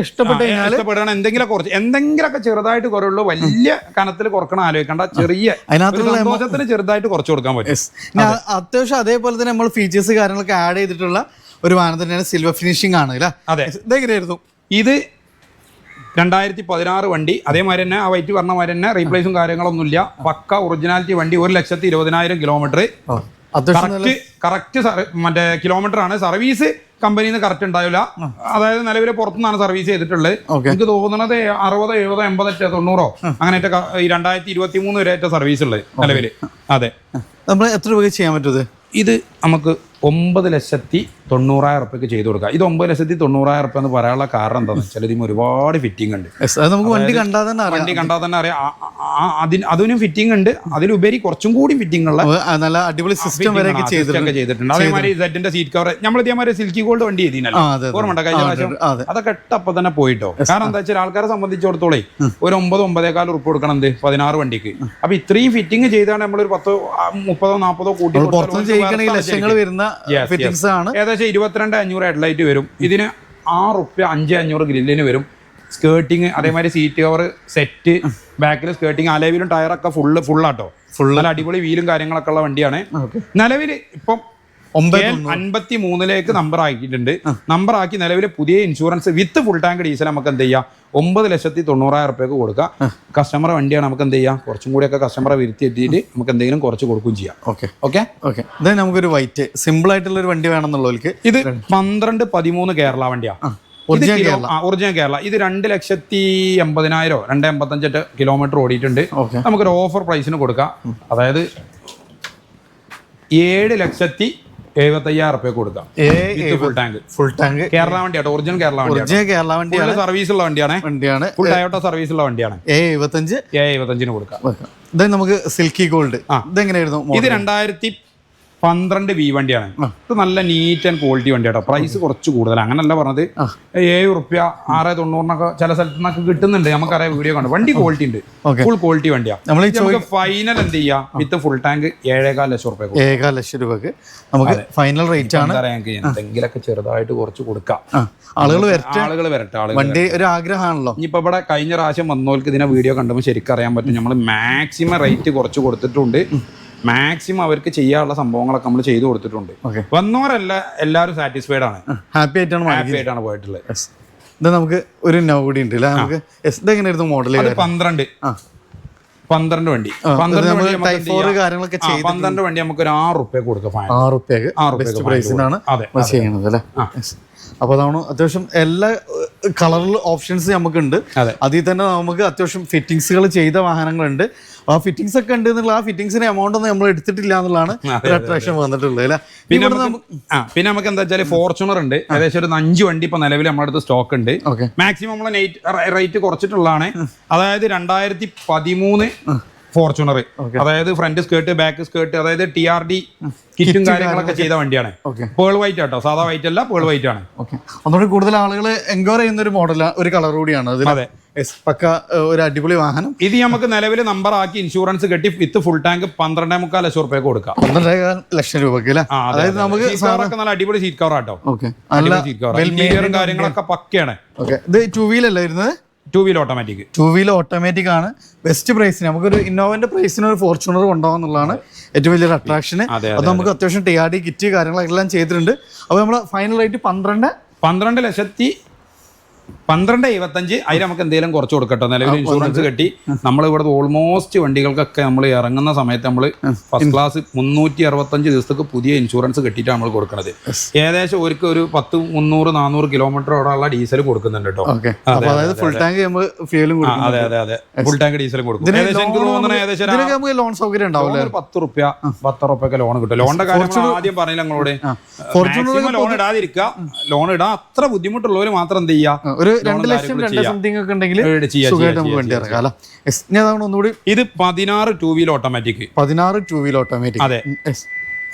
ഇഷ്ടപ്പെട്ട ഇഷ്ടപ്പെടുകയാണ് എന്തെങ്കിലും കുറച്ച് എന്തെങ്കിലുമൊക്കെ ചെറുതായിട്ട് കുറവുള്ളൂ വലിയ കനത്തിൽ കുറക്കണം ആലോചിക്കണ്ട. ചെറിയ അതിനകത്ത് സന്തോഷത്തിന് ചെറുതായിട്ട് കുറച്ച് കൊടുക്കാൻ പറ്റും. അത്യാവശ്യം അതേപോലെ തന്നെ നമ്മൾ ഫീച്ചേഴ്സ് കാര്യങ്ങളൊക്കെ ആഡ് ചെയ്തിട്ടുള്ള ഒരു വാഹനം തന്നെയാണ് സിൽവർ ഫിനിഷിംഗ് ആണ് അല്ലേ? അതെ. ഇതെങ്ങനെയായിരുന്നു ഇത് രണ്ടായിരത്തി പതിനാറ് വണ്ടി അതേമാതിരി തന്നെ ആ വൈറ്റ് പറഞ്ഞ മാതിരി തന്നെ റീപ്ലേസും കാര്യങ്ങളൊന്നുമില്ല. പക്ക ഒറിജിനാലിറ്റി വണ്ടി ഒരു ലക്ഷത്തി ഇരുപതിനായിരം കിലോമീറ്റർ കറക്റ്റ് കറക്റ്റ് മറ്റേ കിലോമീറ്റർ ആണ്. സർവീസ് കമ്പനിയിൽ നിന്ന് കറക്റ്റ് ഉണ്ടാവില്ല അതായത് നിലവിൽ പുറത്തുനിന്നാണ് സർവീസ് ചെയ്തിട്ടുള്ളത്. എനിക്ക് തോന്നുന്നത് അറുപതോ എഴുപതോ എൺപതോ തൊണ്ണൂറോ അങ്ങനെയൊക്കെ ഈ രണ്ടായിരത്തി ഇരുപത്തി മൂന്ന് വരെ സർവീസ് ഉള്ളത് നിലവിൽ അതെ. നമ്മൾ എത്ര രൂപ ചെയ്യാൻ പറ്റും ഇത് നമുക്ക് ഒമ്പത് ലക്ഷത്തി തൊണ്ണൂറായിരം റുപ്യക്ക് ചെയ്തു കൊടുക്കുക. ഇത് ഒമ്പത് ലക്ഷത്തി തൊണ്ണൂറായിരം റുപ്യ എന്ന് പറയാനുള്ള കാരണം എന്താണെന്ന് വെച്ചാൽ ഇതിന് ഒരുപാട് ഫിറ്റിംഗ് ഉണ്ട്. നമുക്ക് വണ്ടി കണ്ടാൽ തന്നെ അറിയാം. വണ്ടി കണ്ടാൽ തന്നെ അറിയാം. അതിന് അതിനും ഫിറ്റിംഗ് ഉണ്ട്. അതിലുപരി കുറച്ചും കൂടി ഫിറ്റിംഗ് ഉള്ള നല്ല അടിപൊളി സിസ്റ്റം വരെ ചെയ്തിട്ടുണ്ട്. അതേമാതിരി സെറ്റിന്റെ സീറ്റ് കവർ നമ്മൾ ഇതേമാതിരി സിൽക്കി ഗോൾഡ് വണ്ടി അതെ. ഓർമ്മ കഴിഞ്ഞ പ്രാവശ്യം അതെ, അതെ. അതൊക്കെ എട്ടപ്പം തന്നെ പോയിട്ടോ. കാരണം എന്താ വെച്ചാൽ ആൾക്കാരെ സംബന്ധിച്ചിടത്തോളം ഒരു ഒമ്പത് ഒമ്പതേക്കാൽ ഉറുപ്പ് കൊടുക്കണം എന്ത്? പതിനാറ് വണ്ടിക്ക്. അപ്പൊ ഇത്രയും ഫിറ്റിംഗ് ചെയ്താണ് നമ്മളൊരു പത്തോ മുപ്പതോ നാൽപ്പതോ കൂട്ടി ലക്ഷങ്ങൾ വരുന്ന. ഫിറ്റിംഗ്സ് ആണ്. ഏകദേശം ഇരുപത്തിരണ്ട് അഞ്ഞൂറ് ഹെഡ്ലൈറ്റ് വരും. ഇതിന് ആറ് റുപ്യ അഞ്ച് അഞ്ഞൂറ് ഗ്രില്ലിന് വരും. സ്കേർട്ടിങ് അതേമാതിരി സീറ്റ് കവർ സെറ്റ് ബാക്കിൽ സ്കേർട്ടിങ് അലവിലും ടയറൊക്കെ ഫുള്ള് ഫുള്ളാട്ടോ ഫുള്ള് നല്ല അടിപൊളി വീലും കാര്യങ്ങളൊക്കെ ഉള്ള വണ്ടിയാണ്. നിലവിൽ ഇപ്പം അൻപത്തി മൂന്നിലേക്ക് നമ്പർ ആക്കിയിട്ടുണ്ട്. നമ്പർ ആക്കി നിലവിലെ പുതിയ insurance with full tank diesel നമുക്ക് എന്ത് ചെയ്യാം? ഒമ്പത് ലക്ഷത്തി തൊണ്ണൂറായിരം റുപ്യക്ക് കൊടുക്കുക കസ്റ്റമർ വണ്ടിയാണ് നമുക്ക് എന്ത് ചെയ്യാം? കുറച്ചും കൂടിയൊക്കെ കസ്റ്റമറെ വരുത്തി എത്തിയിട്ട് നമുക്ക് എന്തെങ്കിലും കുറച്ച് കൊടുക്കുകയും ചെയ്യാം. ഓക്കെ. ഓക്കെ? ഓക്കെ. ഇതാ നമുക്കൊരു വൈറ്റ് സിമ്പിൾ ആയിട്ടുള്ള ഒരു വണ്ടി വേണമെന്നുള്ളവർക്ക് ഇത് പന്ത്രണ്ട് പതിമൂന്ന് കേരള വണ്ടിയാണ് ഒറിജിനൽ കേരള. ഇത് രണ്ട് ലക്ഷത്തി എൺപതിനായിരോ രണ്ട് എൺപത്തഞ്ചെട്ട് കിലോമീറ്റർ ഓടിയിട്ടുണ്ട്. നമുക്കൊരു ഓഫർ പ്രൈസിന് കൊടുക്കാം. അതായത് ഏഴ് ലക്ഷത്തി എഴുപത്തയ്യായിരം റുപ്യ കൊടുക്കാം. Full tank full tank Kerala വണ്ടിയാട്ടോ original Kerala വണ്ടിയാണ്? ഒറിജിനൽ കേരള വണ്ടിയാണ്. സർവീസ് ഉള്ള വണ്ടിയാണ്. വണ്ടിയാണ്. ഫുൾ ടയോട്ടോ സർവീസ് ഉള്ള വണ്ടിയാണ്. എ എഴുപത്തഞ്ച്? എഴുപത്തഞ്ചിന് കൊടുക്കാം. ഇത് നമുക്ക് സിൽക്കി ഗോൾഡ് ഇതെങ്ങനെയായിരുന്നു ഇത് രണ്ടായിരത്തി പന്ത്രണ്ട് വി വണ്ടിയാണ്. ഇത് നല്ല നീറ്റ് ആൻഡ് ക്വാളിറ്റി വണ്ടിയാട്ടോ. പ്രൈസ് കുറച്ച് കൂടുതൽ അങ്ങനല്ല പറഞ്ഞത്. ഏഴ് റുപ്യ ആറ് തൊണ്ണൂറിനൊക്കെ ചില സ്ഥലത്ത് നിന്നൊക്കെ കിട്ടുന്നുണ്ട്. നമുക്കറിയാം വീഡിയോ കണ്ടു. വണ്ടി ക്വാളിറ്റി ഉണ്ട്. ഫുൾ ക്വാളിറ്റി വണ്ടിയാണ് നമ്മൾ നമുക്ക് ഫൈനൽ എന്ത് ചെയ്യാം? വിത്ത് ഫുൾ ടാങ്ക് ഏഴേകാൽ ലക്ഷം റുപ്യ. ഏകാൽ ലക്ഷം രൂപക്ക് നമുക്ക് ഫൈനൽ റേറ്റ് ആണ്. എന്തെങ്കിലുമൊക്കെ ചെറുതായിട്ട് കുറച്ച് കൊടുക്കാം. ആളുകൾ വരട്ടെ. ആളുകൾ വരട്ടെ ആളുകൾ വണ്ടി ഒരു ആഗ്രഹമാണല്ലോ. ഇനിയിപ്പോ ഇവിടെ കഴിഞ്ഞ പ്രാവശ്യം വന്നവർക്ക് ഇതിനെ വീഡിയോ കണ്ടുമ്പോൾ ശരിക്കും അറിയാൻ പറ്റും. നമ്മൾ മാക്സിമം റേറ്റ് കുറച്ച് കൊടുത്തിട്ടുണ്ട്. മാക്സിമം അവർക്ക് ചെയ്യാനുള്ള സംഭവങ്ങളൊക്കെ നമ്മൾ ചെയ്തു കൊടുത്തിട്ടുണ്ട്. വന്നവരല്ല എല്ലാവരും സാറ്റിസ്ഫൈഡ് ആണ്. ഹാപ്പി ആയിട്ടാണ് ഹാപ്പി ആയിട്ടാണ് പോയിട്ടുള്ളത്. ഇത് നമുക്ക് ഒരു നൗ ഉണ്ട് നമുക്ക് മോഡൽ പന്ത്രണ്ട്. പന്ത്രണ്ട് വണ്ടി. പന്ത്രണ്ട് വണ്ടി നമുക്ക് ഒരു ആറ് റുപ്യ കൊടുക്കാം ആറ് റുപ്യക്ക് ബെസ്റ്റ് പ്രൈസിനാണ് അതെ നമ്മൾ ചെയ്യുന്നത് അല്ലേ. അപ്പോൾ അതാണ് അത്യാവശ്യം എല്ലാ കളറിൽ ഓപ്ഷൻസ് നമുക്കുണ്ട്. അതെ. അതിൽ തന്നെ നമുക്ക് അത്യാവശ്യം ഫിറ്റിങ്സുകൾ ചെയ്ത വാഹനങ്ങളുണ്ട്. ആ ഫിറ്റിങ്സ് ഒക്കെ ഉണ്ട് എന്നുള്ള ആ ഫിറ്റിംഗ്സിന്റെ എമൗണ്ട് ഒന്നും നമ്മൾ എടുത്തിട്ടില്ല എന്നുള്ളതാണ് അട്രാക്ഷൻ വന്നിട്ടുള്ളത് അല്ലേ? പിന്നെ നമുക്ക് ആ പിന്നെ നമുക്ക് എന്താ വെച്ചാൽ ഫോർച്യൂണർ ഉണ്ട്. ഏകദേശം ഒരു അഞ്ച് വണ്ടി ഇപ്പൊ നിലവിൽ നമ്മുടെ അടുത്ത് സ്റ്റോക്ക് ഉണ്ട്. മാക്സിമം നമ്മൾ റേറ്റ് കുറച്ചിട്ടുള്ളതാണ്. അതായത് രണ്ടായിരത്തി പതിമൂന്ന് ഫോർച്യൂണർ അതായത് ഫ്രണ്ട് സ്കേർട്ട് ബാക്ക് സ്കേർട്ട് അതായത് ടി ആർ ഡി കിറ്റും കാര്യങ്ങളൊക്കെ ചെയ്ത വണ്ടിയാണ്. പേൾ വൈറ്റ് ആട്ടോ. സാധാ വൈറ്റ് അല്ല പേൾ വൈറ്റ് ആണ്. ഒന്നുകൂടി കൂടുതൽ ആളുകൾ എൻക്വയർ ചെയ്യുന്ന ഒരു മോഡൽ ഒരു കളർ കൂടിയാണ്. അതെ. പക്ക ഒരു അടിപൊളി വാഹനം. ഇത് നമുക്ക് നിലവിൽ നമ്പർ ആക്കി ഇൻഷുറൻസ് കെട്ടി വിത്ത് ഫുൾ ടാങ്ക് പന്ത്രണ്ടേ മുക്കാൽ ലക്ഷം റുപ്യ കൊടുക്കാം. പന്ത്രണ്ടേ ലക്ഷം രൂപക്ക് അല്ലേ? അതായത് നമുക്ക് നല്ല അടിപൊളി സീറ്റ് കവർ ആട്ടോ. ഓക്കെ. അടിപൊളി സീറ്റ് കവർ ഇന്റീരിയറും കാര്യങ്ങളൊക്കെ പക്കയാണ്. ഓക്കെ. ഇത് ടൂ വീലല്ല വരുന്നത്? Two wheel automatic two wheeler automatic ആണ്. ബെസ്റ്റ് പ്രൈസിന് നമുക്കൊരു ഇന്നോവന്റെ പ്രൈസിന് ഒരു ഫോർച്യൂണർ കൊണ്ടുപോകാന്നുള്ളതാണ് ഏറ്റവും വലിയൊരു അട്രാക്ഷൻ അതെ, അത് നമുക്ക് അത്യാവശ്യം ടി ആർ ഡി കിറ്റ് കാര്യങ്ങളെല്ലാം ചെയ്തിട്ടുണ്ട്. അപ്പോൾ നമ്മൾ ഫൈനൽ റേറ്റ് പന്ത്രണ്ട് പന്ത്രണ്ട് ലക്ഷത്തി പന്ത്രണ്ട് എഴുപത്തഞ്ച് അതിന് നമുക്ക് എന്തെങ്കിലും കുറച്ച് കൊടുക്കട്ടോ. നിലവിൽ ഇൻഷുറൻസ് കെട്ടി. നമ്മൾ ഇവിടെ ഓൾമോസ്റ്റ് വണ്ടികൾക്കൊക്കെ നമ്മൾ ഇറങ്ങുന്ന സമയത്ത് നമ്മൾ ഫസ്റ്റ് ക്ലാസ് മുന്നൂറ്റി അറുപത്തഞ്ച് ദിവസത്തേക്ക് പുതിയ ഇൻഷുറൻസ് കെട്ടിയിട്ടാണ് നമ്മൾ കൊടുക്കുന്നത് ഏകദേശം ഒരുക്ക് ഒരു പത്ത് മുന്നൂറ് നാനൂറ് കിലോമീറ്ററോടുള്ള ഡീസൽ കൊടുക്കുന്നുണ്ട് കേട്ടോ. അതായത് ഫുൾ ടാങ്ക് ഫ്യൂലും അതെ അതെ അതെ. ഫുൾ ടാങ്ക് ഡീസലും കൊടുക്കും. ഏകദേശം എനിക്ക് തോന്നുന്നത് ഏകദേശം ലോൺ സൗകര്യം ഉണ്ടാവില്ല? പത്ത് റുപ്യ പത്ത് റുപ്യൊക്കെ ലോൺ കിട്ടും. ലോണിന്റെ കാര്യം ആദ്യം പറഞ്ഞില്ല ഞങ്ങളോട് ഫോർച്യൂണർ ലോൺ ഇടാതിരിക്കുക. ലോൺ ഇടാൻ അത്ര ബുദ്ധിമുട്ടുള്ളവർ മാത്രം എന്ത് ചെയ്യുക? ഒരു രണ്ട് ലക്ഷം രണ്ട് സംതിങ് ഒക്കെ ഉണ്ടെങ്കിൽ സുഖമായിട്ട് നമുക്ക് വണ്ടി ഇറക്കാം അല്ല? ഒന്നുകൂടി ഇത് പതിനാറ് ടൂ വീൽ ഓട്ടോമാറ്റിക് പതിനാറ് ടൂ വീൽ ഓട്ടോമാറ്റിക് അതെ.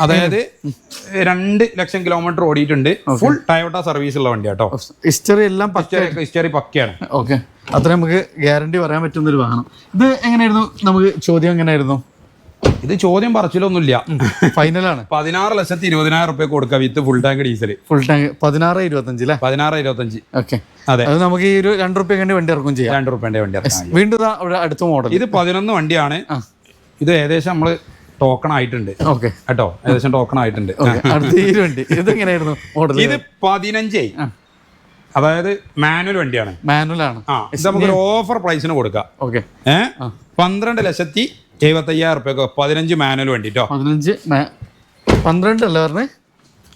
അതായത് രണ്ട് ലക്ഷം കിലോമീറ്റർ ഓടിയിട്ടുണ്ട്. ഫുൾ ടയോട്ട സർവീസ് ഉള്ള വണ്ടി കേട്ടോ ഹിസ്റ്ററി എല്ലാം ഹിസ്റ്ററി പക്കയാണ്. ഓക്കെ അത്ര നമുക്ക് ഗ്യാരണ്ടി പറയാൻ പറ്റുന്ന ഒരു വാഹനം. ഇത് എങ്ങനെയായിരുന്നു? നമുക്ക് ചോദ്യം എങ്ങനെയായിരുന്നു? ഇത് ചോദ്യം പറച്ചിലൊന്നുമില്ല. ഫൈനലാണ് പതിനാറ് ലക്ഷത്തി ഇരുപതിനായിരം റുപ്യ കൊടുക്കുക with full tank diesel full tank പതിനാറ് ഇരുപത്തഞ്ച് അല്ലേ പതിനാറ് ഇരുപത്തഞ്ച്. ഓക്കെ അതെ. അത് നമുക്ക് ഈ ഒരു രണ്ട് റുപ്യ കണ്ടി വണ്ടി ഇറക്കും ചെയ്യാം. രണ്ട് റുപ്യന്റെ വണ്ടി ഇറക്കാം. വീണ്ടും ഇവിടെ അടുത്ത മോഡൽ ഇത് പതിനൊന്ന് വണ്ടിയാണ്. ഇത് ഏകദേശം നമ്മൾ ടോക്കൺ ആയിട്ടുണ്ട്. ഓക്കെ കേട്ടോ? ഏകദേശം ടോക്കൺ ആയിട്ടുണ്ട്. അടുത്ത ഈ ഒരു വണ്ടി. ഇത് എങ്ങനെയായിരുന്നു മോഡൽ ഇത് പതിനഞ്ചായി അതായത് മാനുവൽ വണ്ടിയാണ്. മാനുവൽ ആണ്. ആ. ഇത് നമുക്കൊരു ഓഫർ പ്രൈസിന് കൊടുക്കാം. ഓക്കെ ഏഹ് പന്ത്രണ്ട് ലക്ഷത്തി എഴുപത്തി അയ്യായിരം റുപ്യക്ക് പതിനഞ്ച് മാനുവൽ വേണ്ടിട്ടോ? പതിനഞ്ച് പന്ത്രണ്ട് അല്ലേ പറഞ്ഞേ?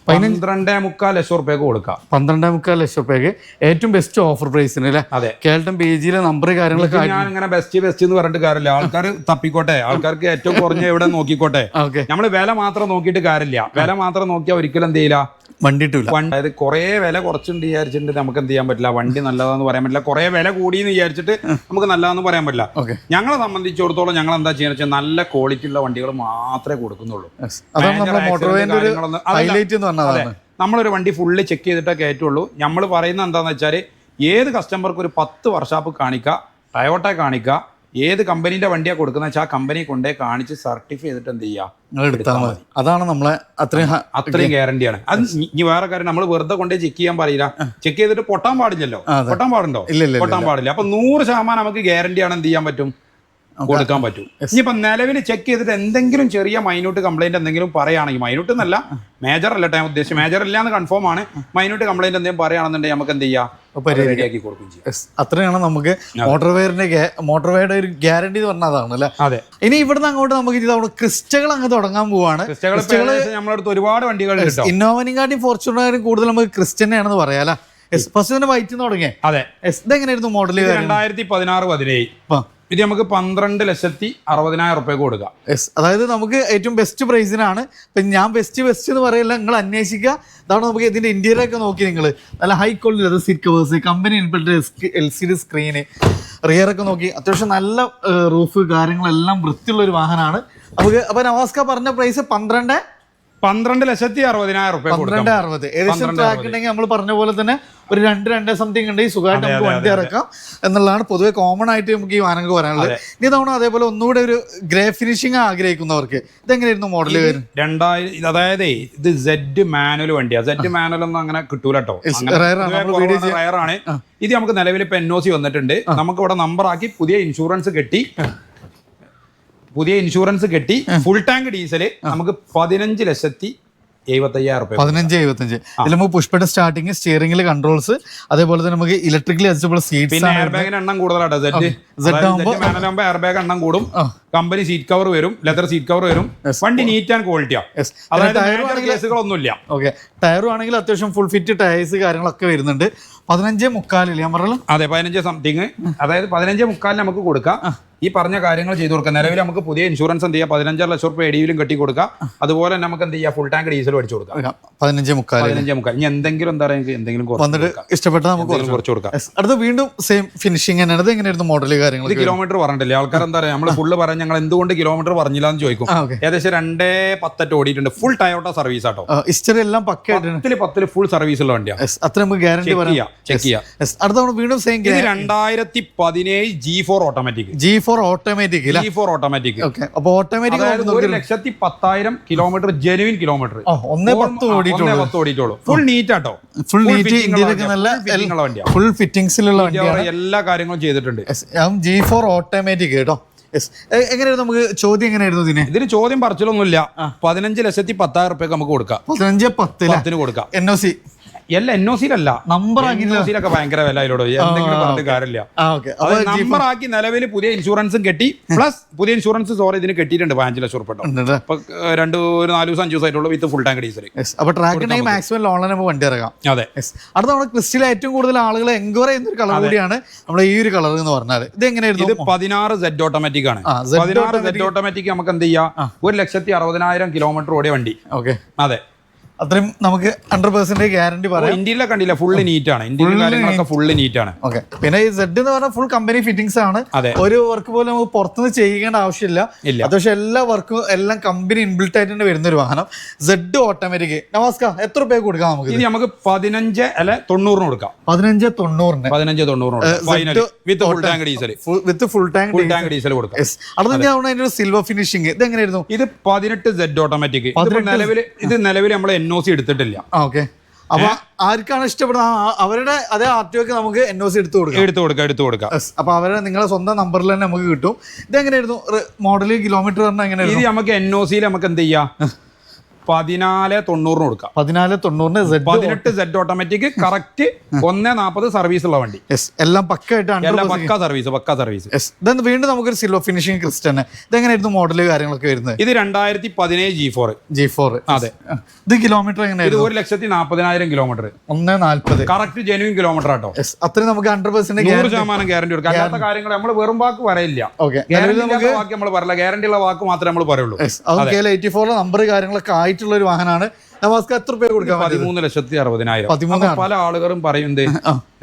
പന്ത്രണ്ടേ മുക്കാൽ ലക്ഷം റുപ്യക്ക് കൊടുക്കാം. പന്ത്രണ്ടേ മുക്കാൽ ലക്ഷം റുപ്യക്ക് ഏറ്റവും ബെസ്റ്റ് ഓഫർ പ്രൈസിന് അല്ലേ? അതെ. കേൾട്ടൻ പേജിലെ നമ്പർ കാര്യങ്ങളൊക്കെ ഞാൻ ഇങ്ങനെ ബെസ്റ്റ് ബെസ്റ്റ് എന്ന് പറഞ്ഞിട്ട് കാര്യമില്ല. ആൾക്കാർ തപ്പിക്കോട്ടെ. ആൾക്കാർക്ക് ഏറ്റവും കുറഞ്ഞ എവിടെ നോക്കിക്കോട്ടെ. നമ്മൾ വില മാത്രം നോക്കിയിട്ട് കാര്യമില്ല. വില മാത്രം നോക്കിയാൽ ഒരിക്കലും എന്ത് ചെയ്യില്ല? വണ്ടി ഇട്ടില്ല വണ്ടി അതായത് കുറേ വില കുറച്ചുണ്ട് വിചാരിച്ചിട്ട് നമുക്ക് എന്ത് ചെയ്യാൻ പറ്റില്ല. വണ്ടി നല്ലതാന്ന് പറയാൻ പറ്റില്ല. കുറേ വില കൂടിയെന്ന് വിചാരിച്ചിട്ട് നമുക്ക് നല്ലതാന്ന് പറയാൻ പറ്റില്ല. ഓക്കെ. ഞങ്ങളെ സംബന്ധിച്ചിടത്തോളം ഞങ്ങൾ എന്താ ചെയ്യുന്നത് വെച്ചാൽ നല്ല ക്വാളിറ്റി ഉള്ള വണ്ടികൾ മാത്രമേ കൊടുക്കുന്നുള്ളൂ. അതാണ് നമ്മുടെ Major മോട്ടോർവേന്റെ ഒരു കാര്യങ്ങളൊന്നും- അതല്ല. ഹൈലൈറ്റ് എന്ന് പറഞ്ഞത് അതെ. അതാണ്. നമ്മളൊരു വണ്ടി ഫുള്ള് ചെക്ക് ചെയ്തിട്ടേ കയറ്റുള്ളൂ. നമ്മൾ പറയുന്നത് എന്താണെന്ന് വെച്ചാൽ ഏത് കസ്റ്റമർക്ക് ഒരു പത്ത് വർഷാപ്പ് കാണിക്കുക ടയോട്ട കാണിക്കുക ഏത് കമ്പനീന്റെ വണ്ടിയാണ് കൊടുക്കുന്നത് വെച്ചാൽ ആ കമ്പനി കൊണ്ടേ കാണിച്ച് സർട്ടിഫൈ ചെയ്തിട്ട് എന്ത് ചെയ്യുക നിങ്ങൾ എടുത്താൽ മതി. അതാണ് നമ്മളെ അത്രയും അത്രയും ഗ്യാരണ്ടിയാണ് അത് ഇനി വേറെ കാര്യം നമ്മൾ വെറുതെ കൊണ്ടേ ചെക്ക് ചെയ്യാൻ പറയില്ല ചെക്ക് ചെയ്തിട്ട് പൊട്ടാൻ പാടില്ലല്ലോ. പൊട്ടാൻ പാടുണ്ടോ? പൊട്ടാൻ പാടില്ല. അപ്പൊ നൂറ് ശതമാനം നമുക്ക് ഗ്യാരണ്ടിയാണ് എന്ത് ചെയ്യാൻ പറ്റും? കൊടുക്കാൻ പറ്റും. ഇനിയിപ്പം നിലവിൽ ചെക്ക് ചെയ്തിട്ട് എന്തെങ്കിലും ചെറിയ മൈന്യൂട്ട് കംപ്ലൈന്റ് എന്തെങ്കിലും പറയുകയാണെങ്കിൽ മൈന്യൂട്ട് എന്നല്ല മേജർ അല്ല ടൈം ഉദ്ദേശിച്ചത്. മേജർ ഇല്ല എന്ന് കൺഫേം ആണ്. മൈന്യൂട്ട് കംപ്ലൈന്റ് എന്തെങ്കിലും പറയുകയാണെന്നുണ്ടെങ്കിൽ നമുക്ക് എന്ത് ചെയ്യാം. റെഡിയാക്കി കൊടുക്കും ചെയ്യും. അത്രയാണ് നമുക്ക് മോട്ടോർവെയറിന്റെ മോട്ടോർവെയറുടെ ഒരു ഗ്യാരണ്ടി എന്ന് പറഞ്ഞാൽ അതാണ് അല്ലേ? അതെ. ഇനി ഇവിടുന്ന് അങ്ങോട്ട് നമുക്ക് ഇതവിടെ ക്രിസ്റ്റകൾ അങ്ങ് തുടങ്ങാൻ പോവാണ്. ഒരുപാട് വണ്ടികൾ ഇന്നോവനും കാട്ടിയും ഫോർച്യൂണറും കൂടുതൽ നമുക്ക് ക്രിസ്റ്റനെയാണെന്ന് പറയാം അല്ലേ? ഫസ്റ്റ് തന്നെ വൈറ്റ് തുടങ്ങിയ. അതെ. എസ് എങ്ങനെയായിരുന്നു മോഡൽ രണ്ടായിരത്തി പതിനാറ് പതിനേഴ്. ഇത് നമുക്ക് പന്ത്രണ്ട് ലക്ഷത്തി അറുപതിനായിരം റുപ്യക്ക് കൊടുക്കാം. യെസ് അതായത് നമുക്ക് ഏറ്റവും ബെസ്റ്റ് പ്രൈസിനാണ് ഇപ്പം ഞാൻ ബെസ്റ്റ് ബെസ്റ്റ് എന്ന് പറയില്ല നിങ്ങൾ അന്വേഷിക്കുക. അതാണ് നമുക്ക് ഇതിന്റെ ഇന്ത്യയിലൊക്കെ നോക്കി നിങ്ങൾ നല്ല ഹൈ ക്വാളിറ്റി അത് seat covers company ഇൻപെട്ട് L C D screen rear ഒക്കെ നോക്കി. അത്യാവശ്യം നല്ല റൂഫ് കാര്യങ്ങളെല്ലാം വൃത്തിയുള്ള ഒരു വാഹനമാണ്. നമുക്ക് അപ്പോൾ നവാസ്ക പറഞ്ഞ പ്രൈസ് പന്ത്രണ്ട് പന്ത്രണ്ട് ലക്ഷത്തി അറുപതിനായിരം റുപ്യ പന്ത്രണ്ട് അറുപത്. ഏകദേശം ട്രാക്ക് ഉണ്ടെങ്കിൽ നമ്മൾ പറഞ്ഞ പോലെ തന്നെ ഒരു രണ്ട് രണ്ട് സംതിങ് ഉണ്ടെങ്കിൽ സുഖമായിട്ട് നമുക്ക് വണ്ടി ഇറക്കാം. എന്നുള്ളതാണ് പൊതുവെ കോമൺ ആയിട്ട് നമുക്ക് ഈ വാനങ്ങൾക്ക് പറയാനുള്ളത്. ഇനി തവണ അതേപോലെ ഒന്നുകൂടെ ഒരു ഗ്രേ ഫിനിഷിംഗ് ആഗ്രഹിക്കുന്നവർക്ക് ഇതെങ്ങനെയായിരുന്നു മോഡൽ വരുന്നത് രണ്ടായിരം അതായത് ഇത് സെഡ് മാനുവൽ വണ്ടിയാ. സെഡ് മാനുവൽ ഒന്നും അങ്ങനെ കിട്ടൂല കേട്ടോ. റയർ ഇത് നമുക്ക് നിലവിൽ ഇപ്പൊ എൻ ഒ സി വന്നിട്ടുണ്ട്. നമുക്ക് ഇവിടെ നമ്പർ ആക്കി പുതിയ ഇൻഷുറൻസ് കെട്ടി. പുതിയ ഇൻഷുറൻസ് കെട്ടി ഫുൾ ടാങ്ക് ഡീസൽ നമുക്ക് പതിനഞ്ച് ലക്ഷത്തി പതിനഞ്ച് എഴുപത്തഞ്ച്. ഇതിൽ നമുക്ക് പുഷ്പയുടെ സ്റ്റാർട്ടിങ് സ്റ്റിയറിംഗിൽ കൺട്രോൾസ് അതേപോലെ തന്നെ നമുക്ക് ഇലക്ട്രിക്കലി അഡ്ജസ്റ്റബിൾ സീറ്റ്സ് എയർ ബാഗിന് എണ്ണം കൂടുതലാണ് എയർ ബാഗ് എണ്ണം കൂടും. കമ്പനി സീറ്റ് കവർ വരും ലെതർ സീറ്റ് കവർ വരും. വണ്ടി നീറ്റ് ആൻഡ് ക്വാളിറ്റിയാ അതായത് കേസുകളൊന്നുമില്ല. ഓക്കെ. ടയറും ആണെങ്കിൽ അത്യാവശ്യം ഫുൾ ഫിറ്റ് ടയേഴ്സ് കാര്യങ്ങളൊക്കെ വരുന്നുണ്ട്. പതിനഞ്ച് മുക്കാലില്ലേ ഞാൻ പറഞ്ഞല്ലോ. അതെ പതിനഞ്ച് സംതിങ് അതായത് പതിനഞ്ച് മുക്കാലിന് നമുക്ക് കൊടുക്കാം. ഈ പറഞ്ഞ കാര്യങ്ങൾ ചെയ്തു കൊടുക്കുക നിലവിൽ നമുക്ക് പുതിയ ഇൻഷുറൻസ് എന്ത് ചെയ്യാം? പതിനഞ്ചര ലക്ഷം റുപ്യ എടിയിലും കെട്ടി കൊടുക്കുക അതുപോലെ തന്നെ നമുക്ക് എന്ത് ചെയ്യാം? ഫുൾ ടാങ്ക് ഡീസൽ അടിച്ചു കൊടുക്കാം. പതിനഞ്ച് മുക്കാൽ പതിനഞ്ച് മുക്കാൽ ഇനി എന്തെങ്കിലും എന്താ പറയുക? എന്തെങ്കിലും ഇഷ്ടപ്പെട്ടാൽ വന്നിട്ട്. ഇഷ്ടപ്പെട്ട നമുക്ക് കുറച്ച് കൊടുക്കാം. അടുത്ത വീണ്ടും സെയിം ഫിനിഷിംഗ് തന്നെയാണ്. ഇത് എങ്ങനെയായിരുന്നു മോഡൽ കാര്യങ്ങൾ കിലോമീറ്റർ പറഞ്ഞില്ലേ ആൾക്കാർ എന്താ പറയുക നമ്മൾ ഫുള്ള് പറയാൻ ഞങ്ങൾ എന്തുകൊണ്ട് കിലോമീറ്റർ പറഞ്ഞില്ല എന്ന് ചോദിക്കും ഏകദേശം രണ്ടേ പത്തറ്റ് ഓടിയിട്ടുണ്ട്. ഫുൾ ടയോട്ട സർവീസ് ആട്ടോ. ഹിസ്റ്ററി എല്ലാം പക്കയായിട്ടാണ് പത്തിൽ പത്തിൽ ഫുൾ സർവീസ് ഉള്ള വണ്ടിയാണ് അത്ര നമുക്ക് ഗ്യാരണ്ടി ചെക്ക് ചെയ്യാം. ചെക്ക് ചെയ്യാം. അടുത്ത നമ്മൾ വീണ്ടും സെയിം രണ്ടായിരത്തി പതിനേഴ് G four automatic G four automatic E four automatic okay അപ്പൊ ഓട്ടോമാറ്റിക് അതായത് ഒരു ലക്ഷത്തി പത്തായിരം കിലോമീറ്റർ ജെനുവിൻ കിലോമീറ്റർ ഒന്നേ പത്ത് ഓടിയിട്ടുള്ളൂ. പത്ത് ഓടിയിട്ടുള്ളൂ. ഫുൾ നീറ്റ് ആട്ടോ. ഫുൾ നീറ്റ് ഇന്ത്യയിലൊക്കെ നല്ല. ഫുൾ ഫിറ്റിംഗ്സിലുള്ള വണ്ടിയാണ്. എല്ലാ കാര്യങ്ങളും ചെയ്തിട്ടുണ്ട്. ജി ഫോർ ഓട്ടോമാറ്റിക് കേട്ടോ എങ്ങനെയായിരുന്നു നമുക്ക് ചോദ്യം എങ്ങനെയായിരുന്നു ഇതിന്? ഇതിന് ചോദ്യം പറിച്ചിലൊന്നുമില്ല. പതിനഞ്ച് ലക്ഷത്തി പത്തായിരം റുപ്യക്ക് നമുക്ക് കൊടുക്കാം. പതിനഞ്ച് പത്തിന് കൊടുക്കാം. എൻ ഒ സി എല്ലാ എൻ ഒ സിയിലല്ല നമ്പർ എൻ ഒ സിയിലൊക്കെ ഭയങ്കര വില അതിലോടോ. എന്തെങ്കിലും പറഞ്ഞിട്ട് കാര്യമില്ല. ആ ഓക്കെ. അത് നമ്പർ ആക്കി നിലവിൽ പുതിയ ഇൻഷുറൻസും കെട്ടി. പ്ലസ് പുതിയ ഇൻഷുറൻസ് സോറി ഇതിന് കെട്ടിയിട്ടുണ്ട് പതിനഞ്ച് ലക്ഷം. അപ്പൊ ഏഹ്, രണ്ട് ഒരു നാല് ദിവസം അഞ്ച് ദിവസമായിട്ടുള്ളൂ വിത്ത് ഫുൾ ടാങ്ക് ഡീസൽ അപ്പൊ ട്രാക്ക് മാക്സിമം ഓൺലൈൻ വണ്ടി ഇറങ്ങാം. അതെ. അടുത്ത നമ്മുടെ ക്രിസ്റ്റിൽ ഏറ്റവും കൂടുതൽ ആളുകൾ എൻക്വയർ ചെയ്യുന്ന ഒരു കളർ കൂടിയാണ് നമ്മുടെ ഈ ഒരു കളർ എന്ന് പറഞ്ഞാൽ ഇത് എങ്ങനെയായിരുന്നു? ഇത് പതിനാറ് സെഡ് ഓട്ടോമാറ്റിക് ആണ്. പതിനാറ് സെഡ് ഓട്ടോമാറ്റിക് നമുക്ക് എന്ത് ചെയ്യാം? ഒരു ലക്ഷത്തി അറുപതിനായിരം കിലോമീറ്റർ ഓടിയ വണ്ടി. ഓക്കെ. അതെ. അത്രയും നമുക്ക് ഹൺഡ്രഡ് പെർസെന്റ് ഗ്യാരണ്ടി പറയാം. ഇന്ത്യയിലെ കണ്ടില്ല ഫുള്ള് നീറ്റ് ആണ്. ഇന്ത്യയിലെ കാര്യങ്ങളൊക്കെ ഫുള്ള് നീറ്റ് ആണ്. ഓക്കെ പിന്നെ ഈ സെഡ് എന്ന് പറഞ്ഞാൽ ഫുൾ കമ്പനി ഫിറ്റിംഗ്സ് ആണ്. ഒരു വർക്ക് പോലും നമുക്ക് പുറത്തുനിന്ന് ചെയ്യേണ്ട ആവശ്യമില്ല. പക്ഷെ എല്ലാ വർക്കും എല്ലാം കമ്പനി ഇൻബിൽട്ട് ആയിട്ട് തന്നെ വരുന്ന ഒരു വാഹനം. സെഡ് ഓട്ടോമാറ്റിക് നമസ്കാരം. എത്ര രൂപ കൊടുക്കാം നമുക്ക് നമുക്ക് പതിനഞ്ച് അല്ലെ തൊണ്ണൂറിന് കൊടുക്കാം. പതിനഞ്ച് തൊണ്ണൂറിന്. പതിനഞ്ച് തൊണ്ണൂറിന് with full tank diesel with full tank full tank diesel കൊടുക്കാം. അടുത്ത ഞാൻ അതിന്റെ ഒരു സിൽവർ ഫിനിഷിംഗ് ഇത് എങ്ങനെയായിരുന്നു ഇത് പതിനെട്ട് സെഡ് ഓട്ടോമാറ്റിക് നിലവിൽ ഇത് നിലവിൽ നമ്മൾ എൻ ഒ സി എടുത്തിട്ടില്ല. ഓക്കെ. അപ്പൊ ആർക്കാണ് ഇഷ്ടപ്പെടുന്നത്? ആ- അവരുടെ അതേ ആർ ടി ഒക്കെ നമുക്ക് എൻ ഒ സി എടുത്തു കൊടുക്കാം. എടുത്തു കൊടുക്കാം എടുത്തു കൊടുക്കാം. അപ്പൊ അവരെ നിങ്ങളെ സ്വന്തം നമ്പറിൽ തന്നെ നമുക്ക് കിട്ടും. ഇത് എങ്ങനെയായിരുന്നു മോഡൽ കിലോമീറ്റർ പറഞ്ഞാൽ എങ്ങനെയായിരുന്നു? ഇത് നമുക്ക് എൻ ഒ സിയിൽ നമുക്ക് എന്ത് ചെയ്യാം? പതിനാല് തൊണ്ണൂറിന് കൊടുക്കാം. പതിനാല് തൊണ്ണൂറിന് പതിനെട്ട് സെഡ് ഓട്ടോമാറ്റിക് കറക്റ്റ് ഒന്ന് നാൽപ്പത് സർവീസ് ഉള്ള വണ്ടി. എല്ലാം പക്കായിട്ടാണ് പക്ക സർവീസ് പക്ക സർവീസ് വീണ്ടും നമുക്കൊരു സിൽവർ ഫിനിഷിംഗ് ക്രിസ്റ്റൻ ഇതെങ്ങനെയായിരുന്നു മോഡൽ കാര്യങ്ങളൊക്കെ വരുന്നത്? ഇത് രണ്ടായിരത്തി പതിനേഴ് ജി ഫോർ ജി ഫോർ അതെ. ഇത് കിലോമീറ്റർ ഇത് എങ്ങനെയായിരുന്നു ഒരു ലക്ഷത്തി നാൽപ്പതിനായിരം കിലോമീറ്റർ ഒന്ന് നാൽപ്പത് കറക്റ്റ് ജെനുവിൻ കിലോമീറ്റർ ആട്ടോ. അത്രയും നമുക്ക് ഹൺഡ്രഡ് പെർസെന്റ് നൂറ് ശതമാനം ഗ്യാരണ്ടി കൊടുക്കാം. അല്ലാത്ത കാര്യങ്ങൾ നമ്മൾ വെറും വാക്ക് പറയില്ല. ഓക്കെ വാക്ക് നമ്മൾ പറയില്ല. ഗ്യാരണ്ടി ഉള്ള വാക്ക് മാത്രമേ നമ്മൾ പറയുള്ളൂ. നമ്പർ കാര്യങ്ങളൊക്കെ ആയിട്ടുള്ള ഒരു വാഹനമാണ്. നമസ്കാരം. എത്ര രൂപ കൊടുക്കാൻ പതിമൂന്ന് ലക്ഷത്തി അറുപതിനായിരം. പതിമൂന്ന് പല ആളുകളും പറയും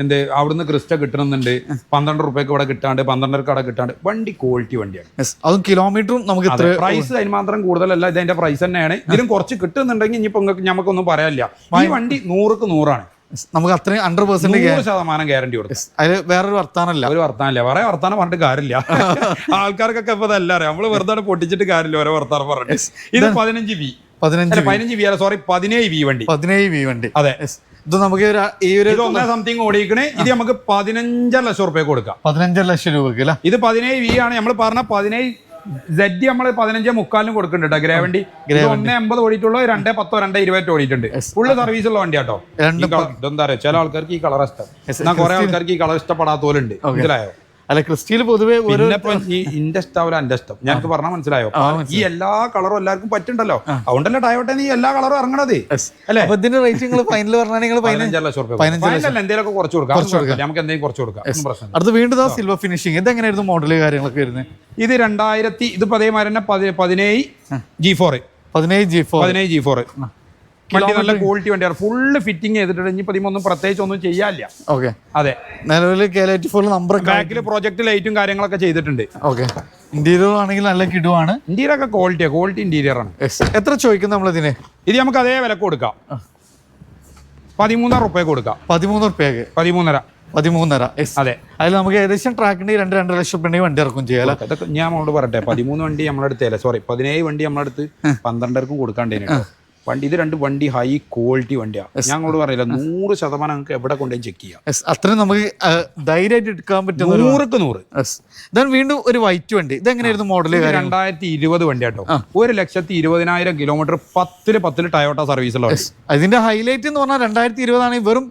എന്ത് അവിടുന്ന് ക്രിസ്റ്റ കിട്ടണമെന്നുണ്ട്. പന്ത്രണ്ട് റുപ്യക്ക് ഇവിടെ കിട്ടാണ്ട് പന്ത്രണ്ടരക്ക് അവിടെ കിട്ടാണ്ട്. വണ്ടി ക്വാളിറ്റി വണ്ടിയാണ്. അതും കിലോമീറ്ററും നമുക്ക് പ്രൈസ് അതിന് മാത്രം കൂടുതലല്ല ഇത് അതിന്റെ പ്രൈസ് തന്നെയാണ്. ഇതിലും കുറച്ച് കിട്ടുന്നുണ്ടെങ്കിൽ ഇനിയിപ്പോ നമുക്കൊന്നും പറയാനില്ല. ഈ വണ്ടി നൂറുക്ക് നൂറാണ്. നമുക്ക് അത്രയും ഹൺഡ്രഡ് പെർസെന്റ് നൂറ് ശതമാനം ഗ്യാരണ്ടി കൊടുക്കും. അതിൽ വേറൊരു വർത്താനല്ല. ഒരു വർത്താനല്ല. വേറെ വർത്താനം പറഞ്ഞിട്ട് കാര്യമില്ല. ആൾക്കാർക്കൊക്കെ ഇപ്പൊ അതല്ല അറിയാം. നമ്മൾ വെറുതെ പൊട്ടിച്ചിട്ട് കാര്യമില്ല ഓരോ വർത്താനം പറഞ്ഞിട്ട്. ഇത് പതിനഞ്ച് വി പതിനഞ്ച് അല്ല പതിനഞ്ച് വി അല്ല സോറി പതിനേഴ് വി വണ്ടി. പതിനേഴ് വി വണ്ടി. അതെ. Yes. ഇത് നമുക്ക് ഈ ഒരു ഒന്നേ സംതിങ് ഓടിക്കണേ ഇത് നമുക്ക് പതിനഞ്ചര ലക്ഷം റുപ്യ കൊടുക്കാം. പതിനഞ്ചര ലക്ഷം രൂപക്ക് അല്ലേ? ഇത് പതിനേഴ് വി ആണ്. നമ്മൾ പറഞ്ഞ പതിനേഴ് സെഡ് നമ്മൾ പതിനഞ്ചേ മുക്കാലിനും കൊടുക്കുന്നുണ്ട് കേട്ടോ ഗ്രേവണ്ടി ഒന്നേ എൺപത് ഓടിയിട്ടുള്ളൂ രണ്ടേ പത്തോ രണ്ടേ ഇരുപത്തി ഓടിയിട്ടുണ്ട്. ഫുള്ള് സർവീസ് ഉള്ള വണ്ടി കേട്ടോ. ഇതെന്താ പറയുക ചില ആൾക്കാർക്ക് ഈ കളർ ഇഷ്ടം. എന്നാ കുറെ ആൾക്കാർക്ക് ഈ കളർ ഇഷ്ടപ്പെടാത്ത പോലെ ഉണ്ട് മനസ്സിലായോ? അല്ല ക്രിസ്റ്റിയിൽ പൊതുവെ ഈ ഇന്റെ ഇഷ്ടാവില്ല എന്റെ ഇഷ്ടം. ഞങ്ങൾക്ക് പറഞ്ഞാൽ മനസ്സിലായോ? ഈ എല്ലാ കളറും എല്ലാവർക്കും പറ്റുണ്ടല്ലോ അതുകൊണ്ടല്ലേ ടയോട്ടെ നീ എല്ലാ കളറും ഇറങ്ങണത്? അല്ലേ? അപ്പൊ ഇതിന്റെ റേറ്റ് നിങ്ങൾ ഫൈനൽ പറഞ്ഞാൽ നിങ്ങൾ പതിനഞ്ചര ലക്ഷം റുപ്യ എന്തെങ്കിലുമൊക്കെ കുറച്ച് കൊടുക്കാം. നമുക്ക് എന്തെങ്കിലും കുറച്ച് കൊടുക്കാം. അടുത്ത് വീണ്ടും സിൽവർ ഫിനിഷിംഗ് ഇത് എങ്ങനെയായിരുന്നു മോഡൽ കാര്യങ്ങളൊക്കെ വരുന്നത്? ഇത് രണ്ടായിരത്തി ഇതിപ്പോ അതേമാതിരി തന്നെ പതി- പതിനേഴ് ജി ഫോർ പതിനേഴ് ജി ഫോർ പതിനേഴ് ജി ഫോർ വണ്ടി നല്ല ക്വാളിറ്റി വണ്ടിയാണ്. ഫുള്ള് ഫിറ്റിംഗ് ചെയ്തിട്ടുണ്ട്. ഇനി പതിമൊന്നും പ്രത്യേകിച്ച് ഒന്നും ചെയ്യാനില്ല. ഓക്കെ അതെ. നിലവിൽ നമ്പർ ബാക്കിൽ പ്രോജക്റ്റ് ലൈറ്റും കാര്യങ്ങളൊക്കെ ചെയ്തിട്ടുണ്ട്. ഓക്കെ ഇന്റീരിയർ ആണെങ്കിൽ നല്ല കിടുവാണ്. ഇന്റീരിയർ ഒക്കെ ക്വാളിറ്റിയാണ് ക്വാളിറ്റി ഇന്റീരിയർ ആണ്. എത്ര ചോദിക്കും നമ്മളിതിന് ഇത് നമുക്ക് അതേ വില കൊടുക്കാം. പതിമൂന്നര റുപ്യ കൊടുക്കാം. പതിമൂന്ന് റുപ്യക്ക് പതിമൂന്നര. പതിമൂന്നര. അതെ. അതിൽ നമുക്ക് ഏകദേശം ട്രാക്കിന് രണ്ട് രണ്ടര ലക്ഷം റുപ്യ വണ്ടി ഇറക്കും ചെയ്യാം അതൊക്കെ ഞാൻ നമ്മളോട് പറയട്ടെ. പതിമൂന്ന് വണ്ടി നമ്മളെടുത്തേ സോറി പതിനേഴ് വണ്ടി നമ്മളെടുത്ത് പന്ത്രണ്ടരക്കും കൊടുക്കാണ്ടേനോ വണ്ടി ഇത് രണ്ട് വണ്ടി ഹൈ ക്വാളിറ്റി വണ്ടിയാണ് ഞാൻ അങ്ങോട്ട് പറയില്ല നൂറ് ശതമാനം നമുക്ക് എവിടെ കൊണ്ടുപോയി ചെക്ക് ചെയ്യാം. അത്രയും നമുക്ക് ധൈര്യമായിട്ട് എടുക്കാൻ പറ്റും നൂറുക്ക് നൂറ്. വീണ്ടും ഒരു വൈറ്റ് വണ്ടി. ഇതെങ്ങനെയായിരുന്നു മോഡൽ രണ്ടായിരത്തി ഇരുപത് വണ്ടി കേട്ടോ ഒരു ലക്ഷത്തി ഇരുപതിനായിരം കിലോമീറ്റർ പത്തിൽ പത്തിൽ ടയോട്ട സർവീസ് ഉള്ള അതിന്റെ ഹൈലൈറ്റ് എന്ന് പറഞ്ഞാൽ രണ്ടായിരത്തി ഇരുപതാണെങ്കിൽ വെറും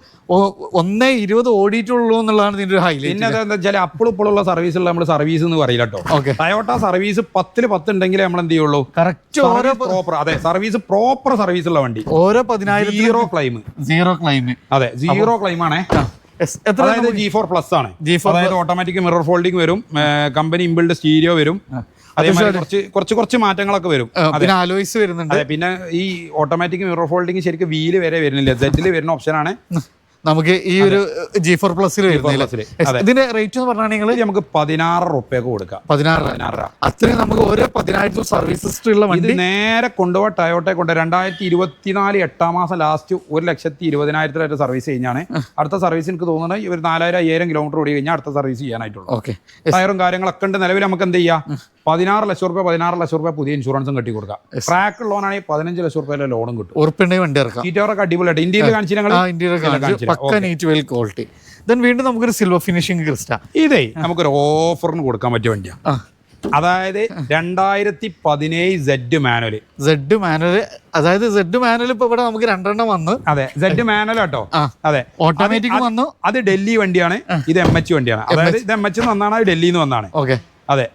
ഒന്നേ ഇരുപത് ഓടിയിട്ടുള്ളൂ എന്നുള്ളതാണ് ഇതിന്റെ ഒരു ഹൈലൈറ്റ് പിന്നെ അതെന്താ വെച്ചാൽ അപ്പോഴും ഇപ്പോഴുള്ള സർവീസുള്ള നമ്മൾ സർവീസ് എന്ന് പറയില്ല കേട്ടോ ടയോട്ട സർവീസ് പത്തിൽ പത്ത് ഉണ്ടെങ്കിൽ നമ്മൾ എന്ത് ചെയ്യുള്ളൂ കറക്റ്റ് പ്രോപ്പർ അതെ സർവീസ് പ്രോപ്പർ സർവീസ് ഉള്ള വണ്ടി. ഓരോ പതിനായിരം സീറോ ക്ലൈം സീറോ ക്ലൈം അതെ സീറോ ക്ലൈം ആണേ. അതായത് ജി ഫോർ പ്ലസ് ആണ്. G4 അതായത് ഓട്ടോമാറ്റിക് മിറർ ഫോൾഡിംഗ് വരും കമ്പനി ഇമ്പിൾഡ് സ്റ്റീരിയോ വരും. അതേമാതിരി കുറച്ച് കുറച്ച് കുറച്ച് മാറ്റങ്ങളൊക്കെ വരും. പിന്നെ അലോയ്സ് വരുന്നുണ്ട്. പിന്നെ ഈ ഓട്ടോമാറ്റിക് മിറർ ഫോൾഡിംഗ് ശരിക്കും വീൽ വരെ വരുന്നില്ല. സെറ്റിൽ വരുന്ന ഓപ്ഷനാണ് നമുക്ക് ഈ ഒരു ജി ഫോർ പ്ലസിൽ ഇതിന്റെ റേറ്റ് എന്ന് പറഞ്ഞാൽ നമുക്ക് പതിനാറ് റുപ്യക്ക് കൊടുക്കാം. പതിനാറ്. അത്രയും നമുക്ക് ഓരോ പതിനായിരത്തി സർവീസസ് ഹിസ്റ്ററി ഉള്ള വണ്ടി. നേരെ കൊണ്ടുപോകാൻ ടയോട്ടെ കൊണ്ട്. രണ്ടായിരത്തി ഇരുപത്തിനാല് എട്ടാം മാസം ലാസ്റ്റ് ഒരു ലക്ഷത്തി ഇരുപതിനായിരത്തിലായിട്ട് സർവീസ് കഴിഞ്ഞാണ്. അടുത്ത സർവീസ് എനിക്ക് തോന്നുന്നത് ഒരു നാലായിരം അയ്യായിരം കിലോമീറ്റർ ഓടി കഴിഞ്ഞാൽ അടുത്ത സർവീസ് ചെയ്യാനായിട്ടുള്ളൂ. ഓക്കെ ടയറും കാര്യങ്ങളൊക്കെ ഉണ്ട്. നിലവിൽ നമുക്ക് എന്ത് ചെയ്യാം? പതിനാറ് ലക്ഷം റുപ്യ പതിനാറ് ലക്ഷം റുപ്യ പുതിയ ഇൻഷുറൻസും കെട്ടി കൊടുക്കാം. ട്രാക്ക് ലോണാണെങ്കിൽ പതിനഞ്ച് ലക്ഷം റുപ്യയിലെ ലോണും കിട്ടും. ഉറപ്പുണ്ടെങ്കിൽ വണ്ടി ഇറക്കാം. സീറ്റോറൊക്കെ അടിപൊളിയായിട്ട് ഇന്ത്യയിൽ കാണിച്ചു ഞങ്ങൾ ആ ഇന്ത്യയുടെ കാണിച്ചു. പക്ക നീറ്റ് വെൽ ക്വാളിറ്റി ദെൻ വീണ്ടും നമുക്കൊരു സിൽവർ ഫിനിഷിംഗ് ക്രിസ്റ്റ ഇതേ നമുക്കൊരു ഓഫറിന് കൊടുക്കാൻ പറ്റിയ വണ്ടിയാണ് അതായത് രണ്ടായിരത്തി പതിനേഴ് സെഡ് മാനുവൽ സെഡ് മാനുവൽ അതായത് സെഡ് മാനുവൽ ഇപ്പൊ ഇവിടെ നമുക്ക് രണ്ടെണ്ണം വന്നു. അതെ സെഡ് മാനുവൽ കേട്ടോ അതെ. ഓട്ടോമാറ്റിക് വന്നു. അത് ഡൽഹി വണ്ടിയാണ് ഇത് എം എച്ച് വണ്ടിയാണ്. അതായത് ഇത് എം എച്ച് വന്നാണ് ഡൽഹിയിൽ നിന്ന് വന്നാണ്. ഓക്കെ അതെ.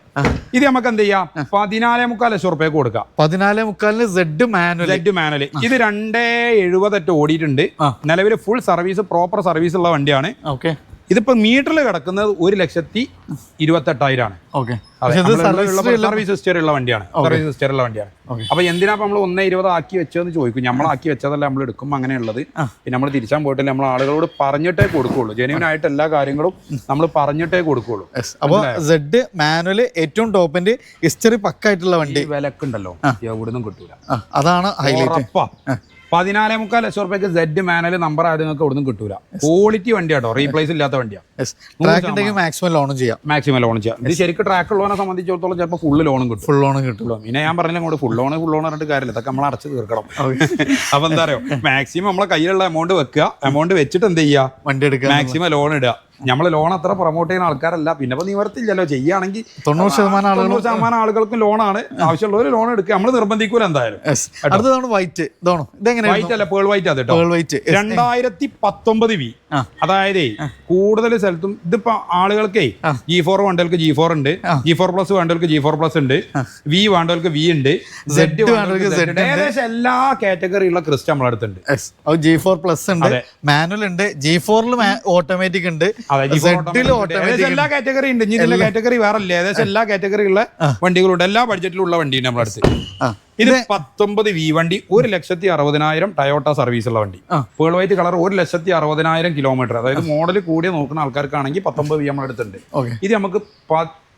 ഇത് നമുക്ക് എന്ത് ചെയ്യാം പതിനാലേ മുക്കാൽ ലക്ഷം റുപ്യ കൊടുക്കാം. പതിനാല് മുക്കാലിന് സെഡ് മാനുവൽ സെഡ് മാനുവൽ ഇത് രണ്ടേ എഴുപതെട്ട് ഓടിയിട്ടുണ്ട്. നിലവിൽ ഫുൾ സർവീസ് പ്രോപ്പർ സർവീസ് ഉള്ള വണ്ടിയാണ്. ഓക്കെ. ഇതിപ്പോ മീറ്ററിൽ കിടക്കുന്നത് ഒരു ലക്ഷത്തി ഇരുപത്തെട്ടായിരം ആണ് ഓക്കെ സർവീസ് ഹിസ്റ്ററി ഉള്ള വണ്ടിയാണ്. സർവീസ് ഹിസ്റ്ററി ഉള്ള വണ്ടിയാണ്. അപ്പൊ എന്തിനാ നമ്മൾ ഒന്നേ ഇരുപത് ആക്കി വെച്ചതെന്ന് ചോദിക്കും. നമ്മൾ ആക്കി വെച്ചതല്ല നമ്മൾ എടുക്കും അങ്ങനെയുള്ളത്. പിന്നെ നമ്മൾ തിരിച്ചാൻ പോയിട്ടില്ല നമ്മൾ ആളുകളോട് പറഞ്ഞിട്ടേ കൊടുക്കുള്ളൂ. ജെന്യൂൻ ആയിട്ട് എല്ലാ കാര്യങ്ങളും നമ്മൾ പറഞ്ഞിട്ടേ കൊടുക്കുള്ളൂ. അപ്പൊ സെഡ് മാനുവൽ ഏറ്റവും ടോപ്പിന്റെ ഹിസ്റ്ററി പക്കായിട്ടുള്ള വണ്ടി. വിലക്കുണ്ടല്ലോ. എവിടുന്നും കിട്ടൂല. അതാണ് ഉറപ്പാ. പതിനാലേ മുക്കാൽ ലക്ഷം റുപ്യക്ക് സെഡ് മാനുവൽ നമ്പർ ആയത് നിങ്ങൾക്ക് ഇവിടുന്ന് കിട്ടൂല. ക്വാളിറ്റി വണ്ടിയാട്ടോ റീപ്ലേസ് ഇല്ലാത്ത വണ്ടിയാണ് മാക്സിമം ലോണും ചെയ്യാം. മാക്സിമം ലോൺ ചെയ്യാം. ഇത് ശരിക്കും ട്രാക്ക് ഉള്ളവനെ സംബന്ധിച്ചിടത്തോളം ചിലപ്പോൾ ഫുള്ള് ലോണും കിട്ടും. ഫുൾ ലോണും കിട്ടുള്ളൂ പിന്നെ ഞാൻ പറഞ്ഞില്ല അങ്ങോട്ട് ഫുൾ ലോൺ ഫുൾ ലോൺ പറഞ്ഞിട്ട് കാര്യമില്ല. ഇതൊക്കെ നമ്മൾ അടച്ച് തീർക്കണം. അപ്പൊ എന്താ പറയുക മാക്സിമം നമ്മളെ കയ്യിലുള്ള എമൗണ്ട് വെക്കുക. എമൗണ്ട് വെച്ചിട്ട് എന്ത് ചെയ്യുക? വണ്ടി എടുക്കുക. മാക്സിമം ലോൺ ഇടുക. നമ്മൾ ലോൺ അത്ര പ്രൊമോട്ട് ചെയ്യുന്ന ആൾക്കാരല്ല. പിന്നെ ഇപ്പൊ നിവർത്തില്ലല്ലോ ചെയ്യുകയാണെങ്കിൽ തൊണ്ണൂറ് ശതമാനം ആളുകൾ തൊണ്ണൂറ് ശതമാനം ആളുകൾക്ക് ലോണാണ് ആവശ്യമുള്ളവർ ലോൺ എടുക്കുക. നമ്മൾ നിർബന്ധിക്കൂല എന്തായാലും. അടുത്തതാണ് വൈറ്റ് ഇതാണോ വൈറ്റ് അല്ല പേൾ വൈറ്റ് അത് പേൾ വൈറ്റ് രണ്ടായിരത്തി പത്തൊമ്പത് വി. അതായത് കൂടുതൽ സ്ഥലത്തും ഇതിപ്പോ ആളുകൾക്കേ ജി ഫോർ വേണ്ടവർക്ക് ജി ഫോർ ഉണ്ട്. ജി ഫോർ പ്ലസ് വേണ്ടവർക്ക് ജി ഫോർ പ്ലസ് ഉണ്ട്. വി വേണ്ടവർക്ക് വി ഉണ്ട്. സെഡ്. ഏകദേശം എല്ലാ കാറ്റഗറിയുള്ള ക്രിസ്റ്റ് നമ്മളെ അടുത്തുണ്ട്. ജി ഫോർ പ്ലസ് ഉണ്ട്. മാനുവൽ ഉണ്ട്. ജി ഫോറിൽ ഓട്ടോമാറ്റിക് ഉണ്ട്. ഏകദേശം എല്ലാ കാറ്റഗറി ഉണ്ട്. ഇനി ഇതിന്റെ കാറ്റഗറി വേറെ അല്ലേ ഏകദേശം എല്ലാ കാറ്റഗറി ഉള്ള വണ്ടികളുണ്ട് എല്ലാ ബഡ്ജറ്റിലും ഉള്ള വണ്ടിയുണ്ട് നമ്മുടെ അടുത്ത്. ഇത് പത്തൊമ്പത് വി വണ്ടി ഒരു ലക്ഷത്തി അറുപതിനായിരം ടയോട്ട സർവീസ് ഉള്ള വണ്ടി. പേൾ വൈറ്റ് കളർ ഒരു ലക്ഷത്തി അറുപതിനായിരം കിലോമീറ്റർ അതായത് മോഡൽ കൂടിയ നോക്കുന്ന ആൾക്കാർക്കാണെങ്കിൽ പത്തൊമ്പത് വി നമ്മുടെ അടുത്തുണ്ട്. ഇത് നമുക്ക്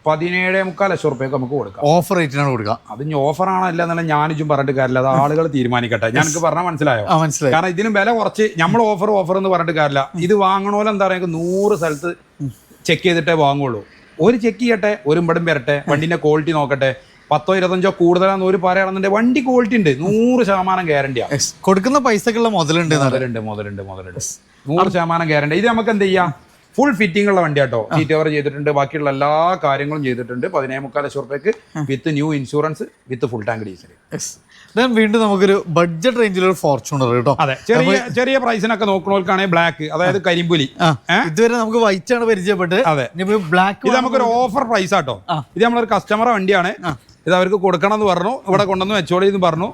പതിനേഴേ മുക്കാൽ ലക്ഷം റുപ്യക്ക് നമുക്ക് കൊടുക്കാം. ഓഫർ റേറ്റിനാണ് കൊടുക്കുക. അത് ഇനി ഓഫർ ആണോ അല്ല എന്നല്ല ഞാനിച്ചും പറഞ്ഞിട്ട് കാര്യമില്ല. അത് ആളുകൾ തീരുമാനിക്കട്ടെ. ഞങ്ങൾക്ക് പറഞ്ഞാൽ മനസ്സിലായോ? ആ മനസ്സിലായി. കാരണം ഇതിനും വില കുറച്ച് നമ്മൾ ഓഫർ ഓഫർ എന്ന് പറഞ്ഞിട്ട് കാര്യമില്ല. ഇത് വാങ്ങണോലെ എന്താ പറയുക നൂറ് സ്ഥലത്ത് ചെക്ക് ചെയ്തിട്ടേ വാങ്ങുള്ളൂ. ഒരു ചെക്ക് ചെയ്യട്ടെ ഒരു ഇമ്പടും വരട്ടെ വണ്ടിന്റെ ക്വാളിറ്റി നോക്കട്ടെ പത്തോ ഇരുപത്തഞ്ചോ കൂടുതലാന്ന് ഒരു പറയുകയാണെന്നുണ്ടെങ്കിൽ വണ്ടി ക്വാളിറ്റി ഉണ്ട്. നൂറ് ശതമാനം ഗ്യാരണ്ടിയാ കൊടുക്കുന്ന പൈസക്കുള്ള മുതലുണ്ട്. മുതലുണ്ട് മുതലുണ്ട് മുതലുണ്ട്. നൂറ് ശതമാനം ഗ്യാരണ്ടി ഇത് നമുക്ക് എന്ത് ചെയ്യാം? ഫുൾ ഫിറ്റിംഗ് ഉള്ള വണ്ടി കേട്ടോ സീറ്റ് കവർ ചെയ്തിട്ടുണ്ട്. ബാക്കിയുള്ള എല്ലാ കാര്യങ്ങളും ചെയ്തിട്ടുണ്ട്. പതിനേഴ് മുക്കാൽ ലക്ഷം റുപ്യക്ക് with new insurance with full tank diesel. വീണ്ടും നമുക്കൊരു ബഡ്ജറ്റ് റേഞ്ചിലൊരു ഫോർച്യൂണർ കേട്ടോ. അതെ. ചെറിയ ചെറിയ പ്രൈസിനൊക്കെ നോക്കണവർക്കാണെങ്കിൽ ബ്ലാക്ക് അതായത് കരിമ്പുലി. ഇതുവരെ നമുക്ക് വൈറ്റ് ആണ് പരിചയപ്പെട്ട് അതെ. ബ്ലാക്ക് ഇത് നമുക്കൊരു ഓഫർ പ്രൈസ് ആട്ടോ. ഇത് നമ്മളൊരു കസ്റ്റമർ വണ്ടിയാണ്. ഇത് അവർക്ക് കൊടുക്കണം എന്ന് പറഞ്ഞു. ഇവിടെ കൊണ്ടുവന്ന് വെച്ചോളി എന്ന് പറഞ്ഞു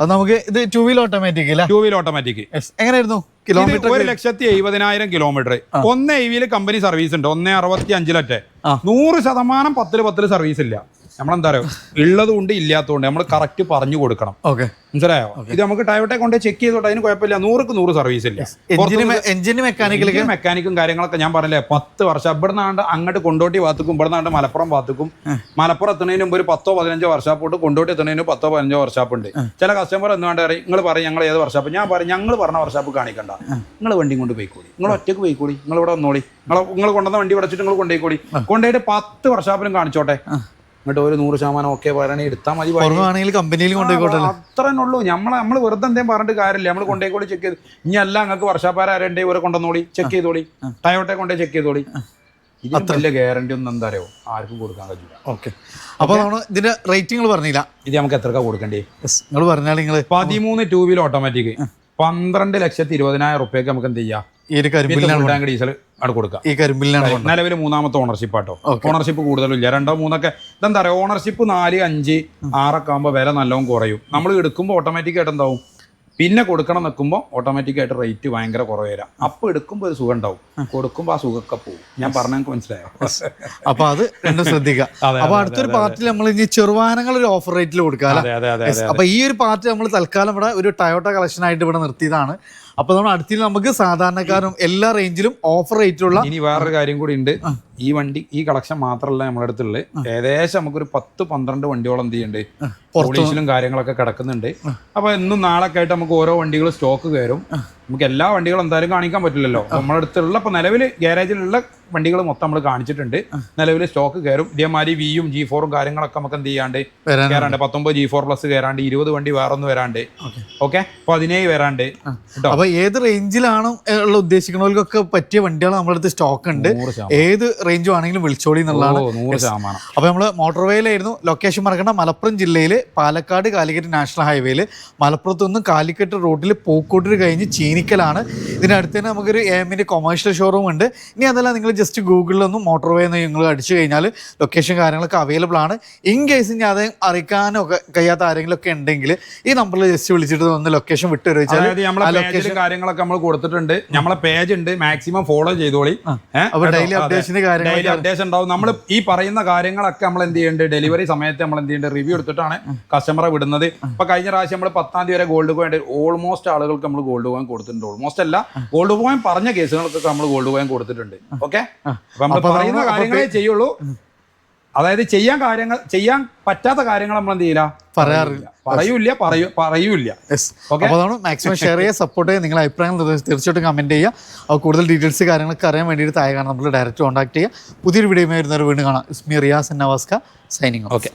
അത് നമുക്ക് ഇത് ടൂ വീൽ ഓട്ടോമാറ്റിക് അല്ലേ ടൂ വീൽ ഓട്ടോമാറ്റിക്. എങ്ങനെയായിരുന്നു? കിലോമീറ്റർ ഒരു ലക്ഷത്തി എഴുപതിനായിരം കിലോമീറ്റർ ഒന്ന് എവിയിൽ കമ്പനി സർവീസ് ഉണ്ട്. ഒന്ന് അറുപത്തി അഞ്ചിലറ്റെ. നൂറ് ശതമാനം പത്തിൽ പത്തിൽ സർവീസ് ഇല്ല. നമ്മളെന്താ പറയുക ഉള്ളതുകൊണ്ട് ഇല്ലാത്തതുകൊണ്ട് നമ്മൾ കറക്റ്റ് പറഞ്ഞു കൊടുക്കണം. ഓക്കെ. മനസ്സിലായോ? ഇത് നമുക്ക് ടയോട്ടെ കൊണ്ട് ചെക്ക് ചെയ്തോട്ടെ അതിന് കുഴപ്പമില്ല. നൂറുക്ക് നൂറ് സർവീസ് ഇല്ല. എഞ്ചിന് മെക്കാനിക്കൽ മെക്കാനിക്കും കാര്യങ്ങളൊക്കെ ഞാൻ പറഞ്ഞില്ലേ? പത്ത് വർഷം. ഇവിടെ നിന്നാണ്ട് അങ്ങോട്ട് കൊണ്ടോട്ടി വാത്തുക്കും ഇവിടെ നിന്നാണ്ട് മലപ്പുറം വാത്തുക്കും മലപ്പുറം എത്തുന്നതിന് മുമ്പ് ഒരു പത്തോ പതിനഞ്ചോ വർഷാപ്പ് ഉണ്ട്. കൊണ്ടോട്ടി എത്തുന്നതിന് പത്തോ പതിനഞ്ചോ വർഷാപ്പ് ഉണ്ട്. ചില കസ്റ്റമർ എന്നുകൊണ്ട് പറയും നിങ്ങൾ പറയും ഞങ്ങൾ ഏത് വർഷാപ്പ് ഞാൻ പറയും ഞങ്ങൾ പറഞ്ഞ വർഷാപ്പ് കാണിക്കണ്ട. നിങ്ങൾ വണ്ടി കൊണ്ട് പോയിക്കോളി. നിങ്ങൾ ഒറ്റയ്ക്ക് പോയിക്കോളി. നിങ്ങൾ ഇവിടെ വന്നോളി. നിങ്ങൾ നിങ്ങൾ കൊണ്ടുവന്ന വണ്ടി വിടച്ചിട്ട് നിങ്ങൾ കൊണ്ടുപോയിക്കോളി. കൊണ്ടുപോയിട്ട് പത്ത് വർഷാപ്പിലും കാണിച്ചോട്ടെ. എന്നിട്ട് ഒരു നൂറ് ശതമാനം ഓക്കെ പറയണേ എടുത്താൽ മതി. കുറവാണെങ്കിൽ കമ്പനിയിൽ കൊണ്ടുപോയിക്കോട്ടെ അത്രേ ഉള്ളൂ. നമ്മൾ നമ്മൾ വെറുതെ എന്തേലും പറഞ്ഞിട്ട് കാര്യമില്ല. നമ്മൾ കൊണ്ടുപോയി ചെക്ക് ചെയ്ത്. ഇനി അല്ല നിങ്ങൾക്ക് വർഷാപ്പാര ആരണ്ടേ ഇവരെ കൊണ്ടുവന്നോളി ചെക്ക് ചെയ്തോളി. ടയോട്ടെ കൊണ്ടേ ചെക്ക് ചെയ്തോളി. ഇതിന് ഗ്യാരണ്ടി ഒന്നും എന്താ അറിയോ ആർക്കും കൊടുക്കാൻ കഴിയില്ല. ഓക്കെ. അപ്പൊ ഇതിന്റെ റേറ്റിംഗ് പറഞ്ഞില്ല. ഇത് നമുക്ക് എത്രക്ക കൊടുക്കണ്ടേ? നിങ്ങൾ പറഞ്ഞാൽ നിങ്ങൾ പതിമൂന്ന് ടൂ വീലർ ഓട്ടോമാറ്റിക് പന്ത്രണ്ട് ലക്ഷത്തി ഇരുപതിനായിരം റുപ്യക്ക് നമുക്ക് എന്ത് ചെയ്യാം? ഈ ഒരു കരിമ്പിലാണ് ഡീസൽ അവിടെ കൊടുക്കാം. ഈ കരിമ്പിലാണ്. നിലവിൽ മൂന്നാമത്തെ ഓണർഷിപ്പ് ആട്ടോ. ഓണർഷിപ്പ് കൂടുതലില്ല. രണ്ടോ മൂന്നൊക്കെ ഇതെന്താ പറയുക ഓണർഷിപ്പ് നാല് അഞ്ച് ആറൊക്കെ ആകുമ്പോൾ വില നല്ലോണം കുറയും. നമ്മൾ എടുക്കുമ്പോൾ ഓട്ടോമാറ്റിക് ആയിട്ട് എന്താവും? പിന്നെ കൊടുക്കണം നിൽക്കുമ്പോൾ ഓട്ടോമാറ്റിക്കായിട്ട് റേറ്റ് ഭയങ്കര കുറവ് വരാം. അപ്പോൾ എടുക്കുമ്പോൾ ഒരു സുഖം ഉണ്ടാവും കൊടുക്കുമ്പോൾ ആ സുഖമൊക്കെ പോകും. ഞാൻ പറഞ്ഞ മനസ്സിലായോ? അപ്പൊ അത് രണ്ടും ശ്രദ്ധിക്കാം അപ്പൊ അടുത്തൊരു പാർട്ടിൽ നമ്മൾ ഇനി ചെറുവാനങ്ങൾ ഒരു ഓഫർ റേറ്റിൽ കൊടുക്കാം. അപ്പൊ ഈ ഒരു പാർട്ടി നമ്മൾ തൽക്കാലം ഇവിടെ ഒരു ടയോട്ട കളക്ഷൻ ആയിട്ട് ഇവിടെ നിർത്തിയതാണ്. അപ്പൊ നമ്മൾ അടുത്തിൽ നമുക്ക് സാധാരണക്കാരും എല്ലാ റേഞ്ചിലും ഓഫർ റേറ്റുള്ള ഇനി വേറൊരു കാര്യം കൂടി ഉണ്ട്. ഈ വണ്ടി ഈ കളക്ഷൻ മാത്രമല്ല നമ്മുടെ അടുത്തുള്ളത്. ഏകദേശം നമുക്കൊരു പത്ത് പന്ത്രണ്ട് വണ്ടിയോളം എന്ത് ചെയ്യുന്നുണ്ട്. പോളീസിലും കാര്യങ്ങളൊക്കെ കിടക്കുന്നുണ്ട്. അപ്പൊ ഇന്നും നാളൊക്കെ ആയിട്ട് നമുക്ക് ഓരോ വണ്ടികൾ സ്റ്റോക്ക് കയറും. നമുക്ക് എല്ലാ വണ്ടികളും എന്തായാലും കാണിക്കാൻ പറ്റില്ലല്ലോ. നമ്മുടെ അടുത്തുള്ള ഇപ്പൊ നിലവിൽ ഗ്യാരേജിലുള്ള വണ്ടികൾ മൊത്തം നമ്മൾ കാണിച്ചിട്ടുണ്ട്. നിലവിൽ സ്റ്റോക്ക് കയറും. ഇതേമാതിരി വിയും ജി ഫോറും കാര്യങ്ങളൊക്കെ നമുക്ക് എന്ത് ചെയ്യാണ്ട് കയറാണ്ട് പത്തൊമ്പത് ജി ഫോർ പ്ലസ് കയറാണ്ട് ഇരുപത് വണ്ടി വേറെ ഒന്ന് വരാണ്ട്. ഓക്കെ. പതിനേഴ് വരാണ്ട്. അപ്പൊ ഏത് റേഞ്ചിലാണ് ഉള്ള ഉദ്ദേശിക്കുന്നവർക്കൊക്കെ പറ്റിയ വണ്ടികൾ നമ്മുടെ അടുത്ത് സ്റ്റോക്ക് ഉണ്ട്. ഏത് റേഞ്ചും ആണെങ്കിലും വിളിച്ചോളി എന്നുള്ളതാണ് നൂറ് ശതമാനം. അപ്പൊ നമ്മൾ മോട്ടോർവേയിലായിരുന്നു ലൊക്കേഷൻ മറക്കണ്ട. മലപ്പുറം ജില്ലയിൽ പാലക്കാട് കാലിക്കറ്റ് നാഷണൽ ഹൈവേയിൽ മലപ്പുറത്ത് നിന്ന് കാലിക്കറ്റ് റോഡിൽ പൂക്കോട്ടിൽ കഴിഞ്ഞ് ചീനിക്കലാണ് ഇതിന്റെ അടുത്ത് തന്നെ നമുക്കൊരു എമ്മിന്റെ കൊമേഴ്ഷ്യൽ ഷോറൂം ഉണ്ട്. ഇനി അതല്ല നിങ്ങൾ ജസ്റ്റ് ഗൂഗിളിലൊന്നും മോട്ടോർവേ എന്ന് നിങ്ങൾ അടിച്ചു കഴിഞ്ഞാൽ ലൊക്കേഷൻ കാര്യങ്ങളൊക്കെ അവൈലബിൾ ആണ്. ഇൻ കേസ് ഇനി അത് അറിയിക്കാനൊക്കെ കഴിയാത്ത ആരെങ്കിലും ഒക്കെ ഉണ്ടെങ്കിൽ ഈ നമ്പറിൽ ജസ്റ്റ് വിളിച്ചിട്ട് ഒന്ന് ലൊക്കേഷൻ വിട്ടു ലൊക്കേഷൻ കാര്യങ്ങളൊക്കെ നമ്മൾ കൊടുത്തിട്ടുണ്ട്. നമ്മളെ പേജ് ഉണ്ട്. മാക്സിമം ഫോളോ ചെയ്തോളി. ഡെയിലി അപ്ഡേഷന്റെ കാര്യങ്ങൾ ഡെയിലി അപ്ഡേഷൻ ഉണ്ടാവും. നമ്മൾ ഈ പറയുന്ന കാര്യങ്ങളൊക്കെ നമ്മൾ എന്ത് ചെയ്യുന്നുണ്ട് ഡെലിവറി സമയത്ത് നമ്മൾ എന്ത് ചെയ്യുന്നുണ്ട് റിവ്യൂ എടുത്തിട്ടാണ് കസ്റ്റമറെ വിടുന്നത്. ഇപ്പൊ കഴിഞ്ഞ പ്രാവശ്യം നമ്മൾ പത്താം തീയതി വരെ ഗോൾഡ് കോയിൻ ഓൾമോസ്റ്റ് ആളുകൾക്ക് നമ്മൾ ഗോൾഡ് കോയിൻ കൊടുത്തിട്ടുണ്ട്. ഓൾമോസ്റ്റ് അല്ല ഗോൾഡ് പോയിന്റ് പറഞ്ഞ കേസുകൾക്കൊക്കെ നമ്മൾ ഗോൾഡ് പോയിന്റ് കൊടുത്തിട്ടുണ്ട്. ഓക്കെ നമ്മൾ പറയുന്ന കാര്യങ്ങളെ ചെയ്യുള്ളൂ. അതായത് ചെയ്യാൻ കാര്യങ്ങൾ ചെയ്യാൻ പറ്റാത്ത കാര്യങ്ങൾ നമ്മൾ എന്ത് ചെയ്യില്ല? പറയാറില്ല. പറയൂല്ല പറയൂ പറയൂല യെസ് Okay. അപ്പോൾ അതാണ് മാക്സിമം ഷെയർ ചെയ്യുക സപ്പോർട്ട് ചെയ്യുക നിങ്ങളുടെ അഭിപ്രായം തീർ- തീർച്ചയായിട്ടും കമന്റ് ചെയ്യുക. കൂടുതൽ ഡീറ്റെയിൽസ് കാര്യങ്ങളൊക്കെ അറിയാൻ വേണ്ടിയിട്ട് താഴെ നമ്മൾ ഡയറക്റ്റ് കോൺടാക്ട് ചെയ്യുക. പുതിയൊരു വീഡിയോ വരുന്നവർ വീണ്ടും കാണാം. ഇസ്മി റിയാസ് നവാസ്ക സൈനിങ് ഓക്കെ